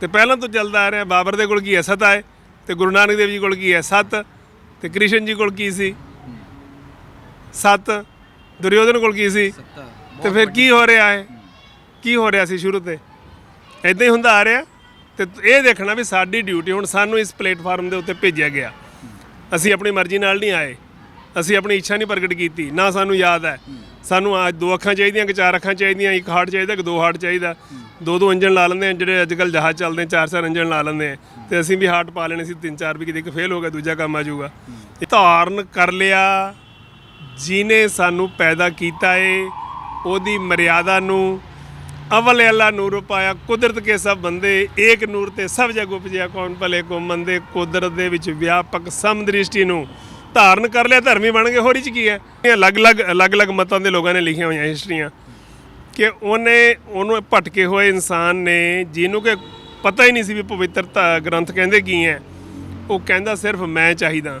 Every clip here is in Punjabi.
ਤੇ ਪਹਿਲਾਂ ਤੋਂ ਚੱਲਦਾ ਆ ਰਿਹਾ ਬਾਬਰ ਦੇ ਕੋਲ ਕੀ ਹੈ? ਸੱਤ ਹੈ ਤੇ ਗੁਰੂ ਨਾਨਕ ਦੇਵ ਜੀ ਕੋਲ ਕੀ ਹੈ? ਸੱਤ। ਤੇ ਕ੍ਰਿਸ਼ਨ ਜੀ ਕੋਲ ਕੀ ਸੀ? ਸੱਤ। ਦੁਰਯੋਧਨ ਕੋਲ ਕੀ ਸੀ? ਤੇ ਫਿਰ ਕੀ ਹੋ ਰਿਹਾ ਹੈ? ਕੀ ਹੋ ਰਿਹਾ ਸੀ ਸ਼ੁਰੂ ਤੇ? ਇਦਾਂ ਹੀ ਹੁੰਦਾ ਆ ਰਿਹਾ। ਤੇ ਇਹ ਦੇਖਣਾ ਵੀ ਸਾਡੀ ਡਿਊਟੀ ਹੁਣ ਸਾਨੂੰ ਇਸ ਪਲੇਟਫਾਰਮ ਦੇ ਉੱਤੇ ਭੇਜਿਆ ਗਿਆ। ਅਸੀਂ ਆਪਣੀ ਮਰਜ਼ੀ ਨਾਲ ਨਹੀਂ ਆਏ। ਅਸੀਂ ਆਪਣੀ ਇੱਛਾ ਨਹੀਂ ਪ੍ਰਗਟ ਕੀਤੀ। ਨਾ ਸਾਨੂੰ ਯਾਦ ਹੈ। ਸਾਨੂੰ ਅੱਜ ਦੋ ਅੱਖਾਂ ਚਾਹੀਦੀਆਂ ਕਿ ਚਾਰ ਅੱਖਾਂ ਚਾਹੀਦੀਆਂ ਇੱਕ ਹਾਰਟ ਚਾਹੀਦਾ ਕਿ ਦੋ ਹਾਰਟ ਚਾਹੀਦਾ। ਦੋ ਦੋ ਇੰਜਨ ਲਾ ਲੈਂਦੇ ਆ ਜਿਹੜੇ ਅੱਜ ਕੱਲ ਜਹਾਜ਼ ਚੱਲਦੇ ਚਾਰ ਚਾਰ ਇੰਜਨ ਲਾ ਲੈਂਦੇ ਆ ਤੇ ਅਸੀਂ ਵੀ ਹਾਰਟ ਪਾ ਲੈਣੇ ਸੀ ਤਿੰਨ ਚਾਰ ਵੀ ਕਿਤੇ ਇੱਕ ਫੇਲ ਹੋ ਗਿਆ, ਦੂਜਾ ਕੰਮ ਆ ਜਾਊਗਾ। ਇਹ ਧਾਰਨ ਕਰ ਲਿਆ ਜਿਨੇ ਸਾਨੂੰ ਪੈਦਾ ਕੀਤਾ ਏ, ਉਹਦੀ ਮਰਿਆਦਾ ਨੂੰ ਅਵਲ ਅੱਲਾ ਨੂਰ ਪਾਇਆ, ਕੁਦਰਤ ਕੇ ਸਭ ਬੰਦੇ ਏਕ ਨੂਰ ਤੇ ਸਭ ਜਗ ਉਪਜਿਆ, ਕੌਣ ਭਲੇ ਕੋ ਮੰਦੇ, ਕੁਦਰਤ ਦੇ ਵਿੱਚ ਵਿਆਪਕ ਸਮ ਦ੍ਰਿਸ਼ਟੀ ਨੂੰ ਧਾਰਨ ਕਰ ਲਿਆ, ਧਰਮੀ ਬਣ ਗਏ, ਹੋਰ ਹੀ ਚ ਕੀ ਹੈ? ਇਹ ਅਲੱਗ-ਅਲੱਗ ਅਲੱਗ-ਅਲੱਗ ਮਤਾਂ ਦੇ ਲੋਕਾਂ ਨੇ ਲਿਖੀਆਂ ਹੋਈਆਂ ਹਿਸਟਰੀਆਂ ਕਿ ਉਹਨੇ, ਉਹਨੂੰ ਭਟਕੇ ਹੋਏ ਇਨਸਾਨ ਨੇ, ਜਿਹਨੂੰ ਕਿ ਪਤਾ ਹੀ ਨਹੀਂ ਸੀ ਵੀ ਪਵਿੱਤਰਤਾ ਗ੍ਰੰਥ ਕਹਿੰਦੇ ਕੀ ਹੈ। ਉਹ ਕਹਿੰਦਾ ਸਿਰਫ ਮੈਂ ਚਾਹੀਦਾ।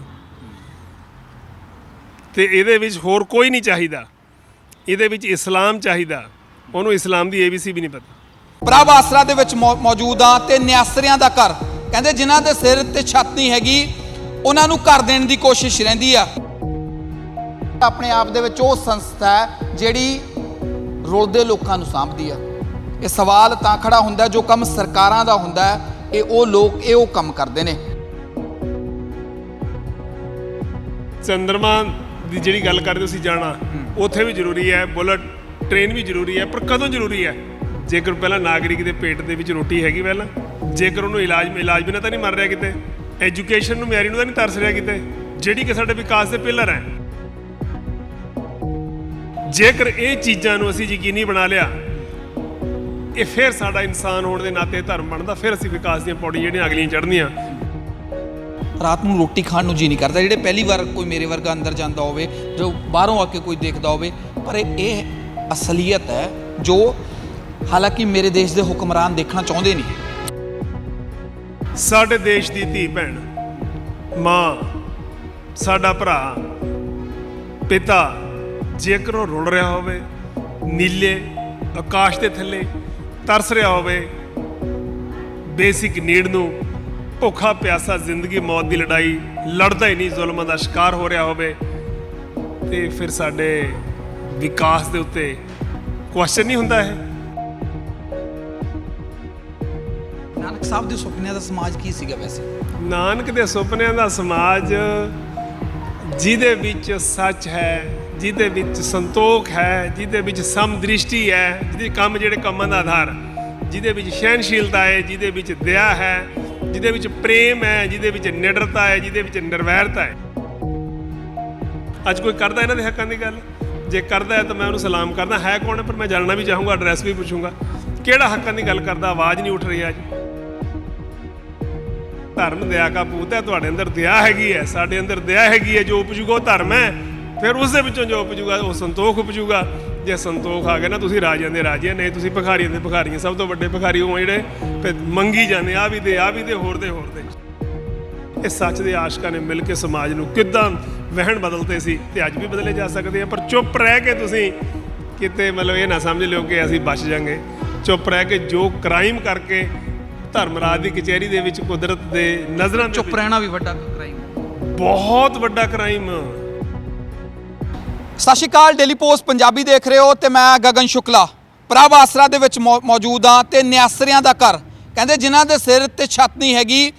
ਤੇ ਇਹਦੇ ਵਿੱਚ ਹੋਰ ਕੋਈ ਨਹੀਂ ਚਾਹੀਦਾ। ਇਹਦੇ ਵਿੱਚ ਇਸਲਾਮ ਚਾਹੀਦਾ। ਉਹਨੂੰ ਇਸਲਾਮ ਦੀ ਏਬੀਸੀ ਵੀ ਨਹੀਂ ਪਤਾ। ਪ੍ਰਭ ਆਸਰਾ ਦੇ ਵਿੱਚ ਮੌਜੂਦ ਆ ਤੇ ਨਿਆਸਰਿਆਂ ਦਾ ਘਰ। ਕਹਿੰਦੇ ਜਿਨ੍ਹਾਂ ਦੇ ਸਿਰ ਤੇ ਛੱਤ ਨਹੀਂ ਹੈਗੀ, ਉਹਨਾਂ ਨੂੰ ਘਰ ਦੇਣ ਦੀ ਕੋਸ਼ਿਸ਼ ਰਹਿੰਦੀ ਆ। ਆਪਣੇ ਆਪ ਦੇ ਵਿੱਚ ਉਹ ਸੰਸਥਾ ਹੈ ਜਿਹੜੀ ਰੁਲਦੇ ਲੋਕਾਂ ਨੂੰ ਸਾਂਭਦੀ ਆ। ਇਹ ਸਵਾਲ ਤਾਂ ਖੜਾ ਹੁੰਦਾ ਜੋ ਕੰਮ ਸਰਕਾਰਾਂ ਦਾ ਹੁੰਦਾ ਇਹ ਉਹ ਲੋਕ ਇਹ ਉਹ ਕੰਮ ਕਰਦੇ ਨੇ। ਚੰਦਰਮਾ ਦੀ ਜਿਹੜੀ ਗੱਲ ਕਰਦੇ ਤੁਸੀਂ ਜਾਣਾ ਉੱਥੇ ਵੀ ਜ਼ਰੂਰੀ ਹੈ ਬੁਲਟ ਟ੍ਰੇਨ ਵੀ ਜ਼ਰੂਰੀ ਹੈ ਪਰ ਕਦੋਂ ਜ਼ਰੂਰੀ ਹੈ? ਜੇਕਰ ਪਹਿਲਾਂ ਨਾਗਰਿਕ ਦੇ ਪੇਟ ਦੇ ਵਿੱਚ ਰੋਟੀ ਹੈਗੀ ਪਹਿਲਾਂ ਜੇਕਰ ਉਹਨੂੰ ਇਲਾਜ ਇਲਾਜ ਬਿਨਾਂ ਤਾਂ ਨਹੀਂ ਮਰ ਰਿਹਾ ਕਿਤੇ ਐਜੂਕੇਸ਼ਨ ਨੂੰ ਮਿਆਰੀ ਨੂੰ ਤਾਂ ਨਹੀਂ ਤਰਸ ਰਿਹਾ ਕਿਤੇ ਜਿਹੜੀ ਕਿ ਸਾਡੇ ਵਿਕਾਸ ਦੇ ਪਿਲਰ ਹੈ। ਜੇਕਰ ਇਹ ਚੀਜ਼ਾਂ ਨੂੰ ਅਸੀਂ ਯਕੀਨੀ ਬਣਾ ਲਿਆ ਇਹ ਫਿਰ ਸਾਡਾ ਇਨਸਾਨ ਹੋਣ ਦੇ ਨਾਤੇ ਧਰਮ ਬਣਦਾ ਫਿਰ ਅਸੀਂ ਵਿਕਾਸ ਦੀਆਂ ਪੌੜੀਆਂ ਜਿਹੜੀਆਂ ਅਗਲੀਆਂ ਚੜ੍ਹਨੀਆਂ। ਰਾਤ ਨੂੰ ਰੋਟੀ ਖਾਣ ਨੂੰ ਜੀ ਨਹੀਂ ਕਰਦਾ। ਜਿਹੜੇ ਪਹਿਲੀ ਵਾਰ ਕੋਈ ਮੇਰੇ ਵਰਗਾ ਅੰਦਰ ਜਾਂਦਾ ਹੋਵੇ ਜੋ ਬਾਹਰੋਂ ਆ ਕੇ ਕੋਈ ਦੇਖਦਾ ਹੋਵੇ ਪਰ ਇਹ- ਅਸਲੀਅਤ ਹੈ ਜੋ ਹਾਲਾਂਕਿ ਮੇਰੇ ਦੇਸ਼ ਦੇ ਹੁਕਮਰਾਨ ਦੇਖਣਾ ਚਾਹੁੰਦੇ ਨਹੀਂ। ਸਾਡੇ ਦੇਸ਼ ਦੀ ਧੀ ਭੈਣ ਮਾਂ ਸਾਡਾ ਭਰਾ ਪਿਤਾ ਜੇਕਰ ਉਹ ਰੁੜ ਰਿਹਾ ਹੋਵੇ ਨੀਲੇ ਆਕਾਸ਼ ਦੇ ਥੱਲੇ ਤਰਸ ਰਿਹਾ ਹੋਵੇ ਬੇਸਿਕ ਨੀਡ ਨੂੰ ਭੁੱਖਾ ਪਿਆਸਾ ਜ਼ਿੰਦਗੀ ਮੌਤ ਦੀ ਲੜਾਈ ਲੜਦਾ ਹੀ ਨਹੀਂ ਜ਼ੁਲਮਾਂ ਦਾ ਸ਼ਿਕਾਰ ਹੋ ਰਿਹਾ ਹੋਵੇ ਤੇ ਫਿਰ ਸਾਡੇ ਵਿਕਾਸ ਦੇ ਉੱਤੇ ਕੁਐਸਚਨ ਨਹੀਂ ਹੁੰਦਾ ਹੈ ਨਾਨਕ ਸਾਹਿਬ ਦੇ ਸੁਪਨਿਆਂ ਦਾ ਸਮਾਜ ਕੀ ਸੀਗਾ ਵੈਸੇ? ਨਾਨਕ ਦੇ ਸੁਪਨਿਆਂ ਦਾ ਸਮਾਜ ਜਿਹਦੇ ਵਿੱਚ ਸੱਚ ਹੈ ਜਿਹਦੇ ਵਿੱਚ ਸੰਤੋਖ ਹੈ, ਜਿਹਦੇ ਵਿੱਚ ਸਮਦ੍ਰਿਸ਼ਟੀ ਹੈ, ਜਿਹਦੇ ਕੰਮ ਜਿਹੜੇ ਕੰਮਾਂ ਦਾ ਆਧਾਰ, ਜਿਹਦੇ ਵਿੱਚ ਸਹਿਨਸ਼ੀਲਤਾ ਹੈ, ਜਿਹਦੇ ਵਿੱਚ ਦਇਆ ਹੈ, ਜਿਹਦੇ ਵਿੱਚ ਪ੍ਰੇਮ ਹੈ, ਜਿਹਦੇ ਵਿੱਚ ਨਿਡਰਤਾ ਹੈ, ਜਿਹਦੇ ਵਿੱਚ ਨਿਰਵੈਰਤਾ ਹੈ। ਅੱਜ ਕੋਈ ਕਰਦਾ ਇਹਨਾਂ ਦੇ ਹੱਕਾਂ ਦੀ ਗੱਲ? ਜੇ ਕਰਦਾ ਹੈ ਤਾਂ ਮੈਂ ਉਹਨੂੰ ਸਲਾਮ ਕਰਦਾ। ਹੈ ਕੌਣ ਹੈ? ਪਰ ਮੈਂ ਜਾਣਨਾ ਵੀ ਚਾਹੂੰਗਾ ਐਡਰੈਸ ਵੀ ਪੁੱਛੂੰਗਾ। ਕਿਹੜਾ ਹੱਕਾਂ ਦੀ ਗੱਲ ਕਰਦਾ? ਆਵਾਜ਼ ਨਹੀਂ ਉੱਠ ਰਹੀ ਅੱਜ। ਧਰਮ ਦਇਆ ਕਾ ਪੂਤ ਹੈ, ਤੁਹਾਡੇ ਅੰਦਰ ਦਇਆ ਹੈਗੀ ਹੈ, ਸਾਡੇ ਅੰਦਰ ਦਇਆ ਹੈਗੀ ਹੈ, ਜੋ ਉਪਜੂਗਾ ਉਹ ਧਰਮ ਹੈ। ਫਿਰ ਉਸ ਦੇ ਵਿੱਚੋਂ ਜੋ ਉਪਜੂਗਾ ਉਹ ਸੰਤੋਖ ਉਪਜੂਗਾ। ਜੇ ਸੰਤੋਖ ਆ ਗਿਆ ਨਾ ਤੁਸੀਂ ਰਾਜਿਆਂ ਦੇ ਰਾਜੇ ਨਹੀਂ ਤੁਸੀਂ ਭਿਖਾਰੀਆਂ ਦੇ ਭਿਖਾਰੀਆਂ। ਸਭ ਤੋਂ ਵੱਡੇ ਭਿਖਾਰੀ ਉਹ ਜਿਹੜੇ ਫਿਰ ਮੰਗੀ ਜਾਂਦੇ ਆ ਵੀ ਦੇ ਆ ਵੀ ਦੇ ਹੋਰ ਦੇ ਹੋਰ ਦੇ। ਇਹ ਸੱਚ ਦੇ ਆਸ਼ਕਾਂ ਨੇ ਮਿਲ ਕੇ ਸਮਾਜ ਨੂੰ ਕਿੱਦਾਂ ਵਹਿਣ ਬਦਲਤੇ ਸੀ ਤੇ ਅੱਜ ਵੀ ਬਦਲੇ ਜਾ ਸਕਦੇ ਆ। ਪਰ ਚੁੱਪ ਰਹਿ ਕੇ ਤੁਸੀਂ ਕਿਤੇ ਮਤਲਬ ਇਹ ਨਾ ਸਮਝ ਲਿਓ ਕਿ ਅਸੀਂ ਬਚ ਜਾਾਂਗੇ। ਚੁੱਪ ਰਹਿ ਕੇ ਜੋ ਕ੍ਰਾਈਮ ਕਰਕੇ ਧਰਮਰਾਜ ਦੀ ਕਚਹਿਰੀ ਦੇ ਵਿੱਚ ਕੁਦਰਤ ਦੇ ਨਜ਼ਰਾਂ ਚੁੱਪ ਰਹਿਣਾ ਵੀ ਵੱਡਾ ਕ੍ਰਾਈਮ ਬਹੁਤ ਵੱਡਾ ਕ੍ਰਾਈਮ ਸਤਿ ਸ਼੍ਰੀ ਅਕਾਲ ਡੇਲੀ ਪੋਸਟ ਪੰਜਾਬੀ ਦੇਖ ਰਹੇ ਹੋ ਤੇ ਮੈਂ ਗਗਨ ਸ਼ੁਕਲਾ। ਪ੍ਰਭ ਆਸਰਾ ਦੇ ਵਿੱਚ ਮੌਜੂਦ ਹਾਂ ਤੇ ਨਿਆਸਰਿਆਂ ਦਾ ਘਰ। ਕਹਿੰਦੇ ਜਿਨ੍ਹਾਂ ਦੇ ਸਿਰ ਤੇ ਛੱਤ ਨਹੀਂ ਹੈਗੀ,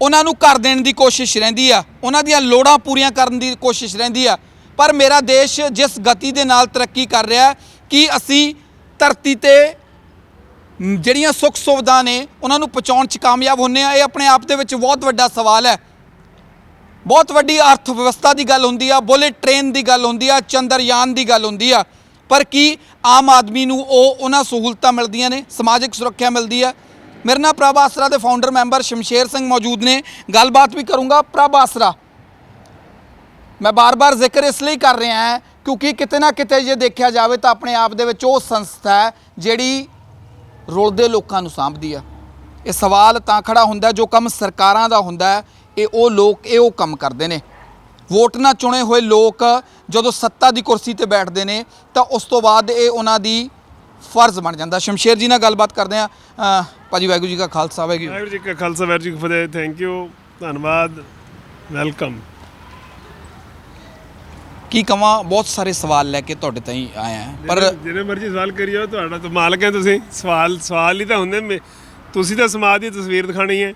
ਉਹਨਾਂ ਨੂੰ ਘਰ ਦੇਣ ਦੀ ਕੋਸ਼ਿਸ਼ ਰਹਿੰਦੀ ਆ। ਉਹਨਾਂ ਦੀਆਂ ਲੋੜਾਂ ਪੂਰੀਆਂ ਕਰਨ ਦੀ ਕੋਸ਼ਿਸ਼ ਰਹਿੰਦੀ ਆ। ਪਰ ਮੇਰਾ ਦੇਸ਼ ਜਿਸ ਗਤੀ ਦੇ ਨਾਲ ਤਰੱਕੀ ਕਰ ਰਿਹਾ ਕਿ ਅਸੀਂ ਧਰਤੀ ਤੇ ਜਿਹੜੀਆਂ ਸੁੱਖ ਸੁਵਿਧਾ ਨੇ, ਉਹਨਾਂ ਨੂੰ ਪਹੁੰਚਾਉਣ 'ਚ ਕਾਮਯਾਬ ਹੁੰਨੇ ਆ, ਇਹ ਆਪਣੇ ਆਪ ਦੇ ਵਿੱਚ ਬਹੁਤ ਵੱਡਾ ਸਵਾਲ ਹੈ। ਬਹੁਤ ਵੱਡੀ ਅਰਥ ਵਿਵਸਥਾ ਦੀ ਗੱਲ ਹੁੰਦੀ ਆ, ਬੁਲੇਟ ਟ੍ਰੇਨ ਦੀ ਗੱਲ ਹੁੰਦੀ ਆ, ਚੰਦਰਯਾਨ ਦੀ ਗੱਲ ਹੁੰਦੀ ਆ। ਪਰ ਕੀ ਆਮ ਆਦਮੀ ਨੂੰ ਉਹ ਉਹਨਾਂ ਸਹੂਲਤਾਂ ਮਿਲਦੀਆਂ ਨੇ, ਸਮਾਜਿਕ ਸੁਰੱਖਿਆ ਮਿਲਦੀ ਆ? ਮੇਰੇ ਨਾਲ ਪ੍ਰਭ ਆਸਰਾ ਦੇ ਫਾਊਂਡਰ ਮੈਂਬਰ ਸ਼ਮਸ਼ੇਰ ਸਿੰਘ ਮੌਜੂਦ ਨੇ। ਗੱਲਬਾਤ ਵੀ ਕਰੂੰਗਾ ਪ੍ਰਭ ਆਸਰਾ। ਮੈਂ ਬਾਰ-ਬਾਰ ਜ਼ਿਕਰ ਇਸ ਲਈ ਕਰ ਰਿਹਾ ਹਾਂ, ਕਿਉਂਕਿ ਕਿਤੇ ਨਾ ਕਿਤੇ ਜੇ ਦੇਖਿਆ ਜਾਵੇ ਤਾਂ ਆਪਣੇ ਆਪ ਦੇ ਵਿੱਚ ਉਹ ਸੰਸਥਾ ਹੈ, ਜਿਹੜੀ ਰੁਲਦੇ ਲੋਕਾਂ ਨੂੰ ਸਾਂਭਦੀ ਆ। ਇਹ ਸਵਾਲ ਤਾਂ ਖੜਾ ਹੁੰਦਾ, ਜੋ ਕੰਮ ਸਰਕਾਰਾਂ ਦਾ ਹੁੰਦਾ ਹੈ ਇਹ ਉਹ ਲੋਕ ਇਹ ਉਹ ਕੰਮ ਕਰਦੇ ਨੇ। ਵੋਟ ਨਾਲ ਚੁਣੇ ਹੋਏ ਲੋਕ ਜਦੋਂ ਸੱਤਾ ਦੀ ਕੁਰਸੀ ਤੇ ਬੈਠਦੇ ਨੇ ਤਾਂ ਉਸ ਤੋਂ ਬਾਅਦ ਇਹ ਉਹਨਾਂ ਦੀ ਫਰਜ਼ ਬਣ ਜਾਂਦਾ। ਸ਼ਮਸ਼ੇਰ ਜੀ ਨਾਲ ਗੱਲਬਾਤ ਕਰਦੇ ਆ ਭਾਜੀ ਵਾਹਿਗੁਰੂ ਜੀ ਕਾ ਖਾਲਸਾ ਵਾਹਿਗੁਰੂ ਵਾਹਿਗੁਰੂ ਜੀ ਕਾ ਖਾਲਸਾ ਵਾਹਿਗੁਰੂ ਜੀ ਕੀ ਫਤਿਹ। ਥੈਂਕ ਯੂ ਧੰਨਵਾਦ ਵੈਲਕਮ ਕੀ ਕਵਾਂ ਬਹੁਤ ਸਾਰੇ ਸਵਾਲ ਲੈ ਕੇ ਤੁਹਾਡੇ ਤਾਈਂ ਆਇਆ। ਪਰ ਜਿਹਨੇ ਮਰਜ਼ੀ ਸਵਾਲ ਕਰੀਓ ਤੁਹਾਡਾ ਤਾਂ ਮਾਲਕ ਹੈ ਤੁਸੀਂ। ਸਵਾਲ ਸਵਾਲ ਹੀ ਤਾਂ ਹੁੰਦੇ ਤੁਸੀਂ ਤਾਂ ਸਮਾਜ ਦੀ ਤਸਵੀਰ ਦਿਖਾਣੀ ਹੈ।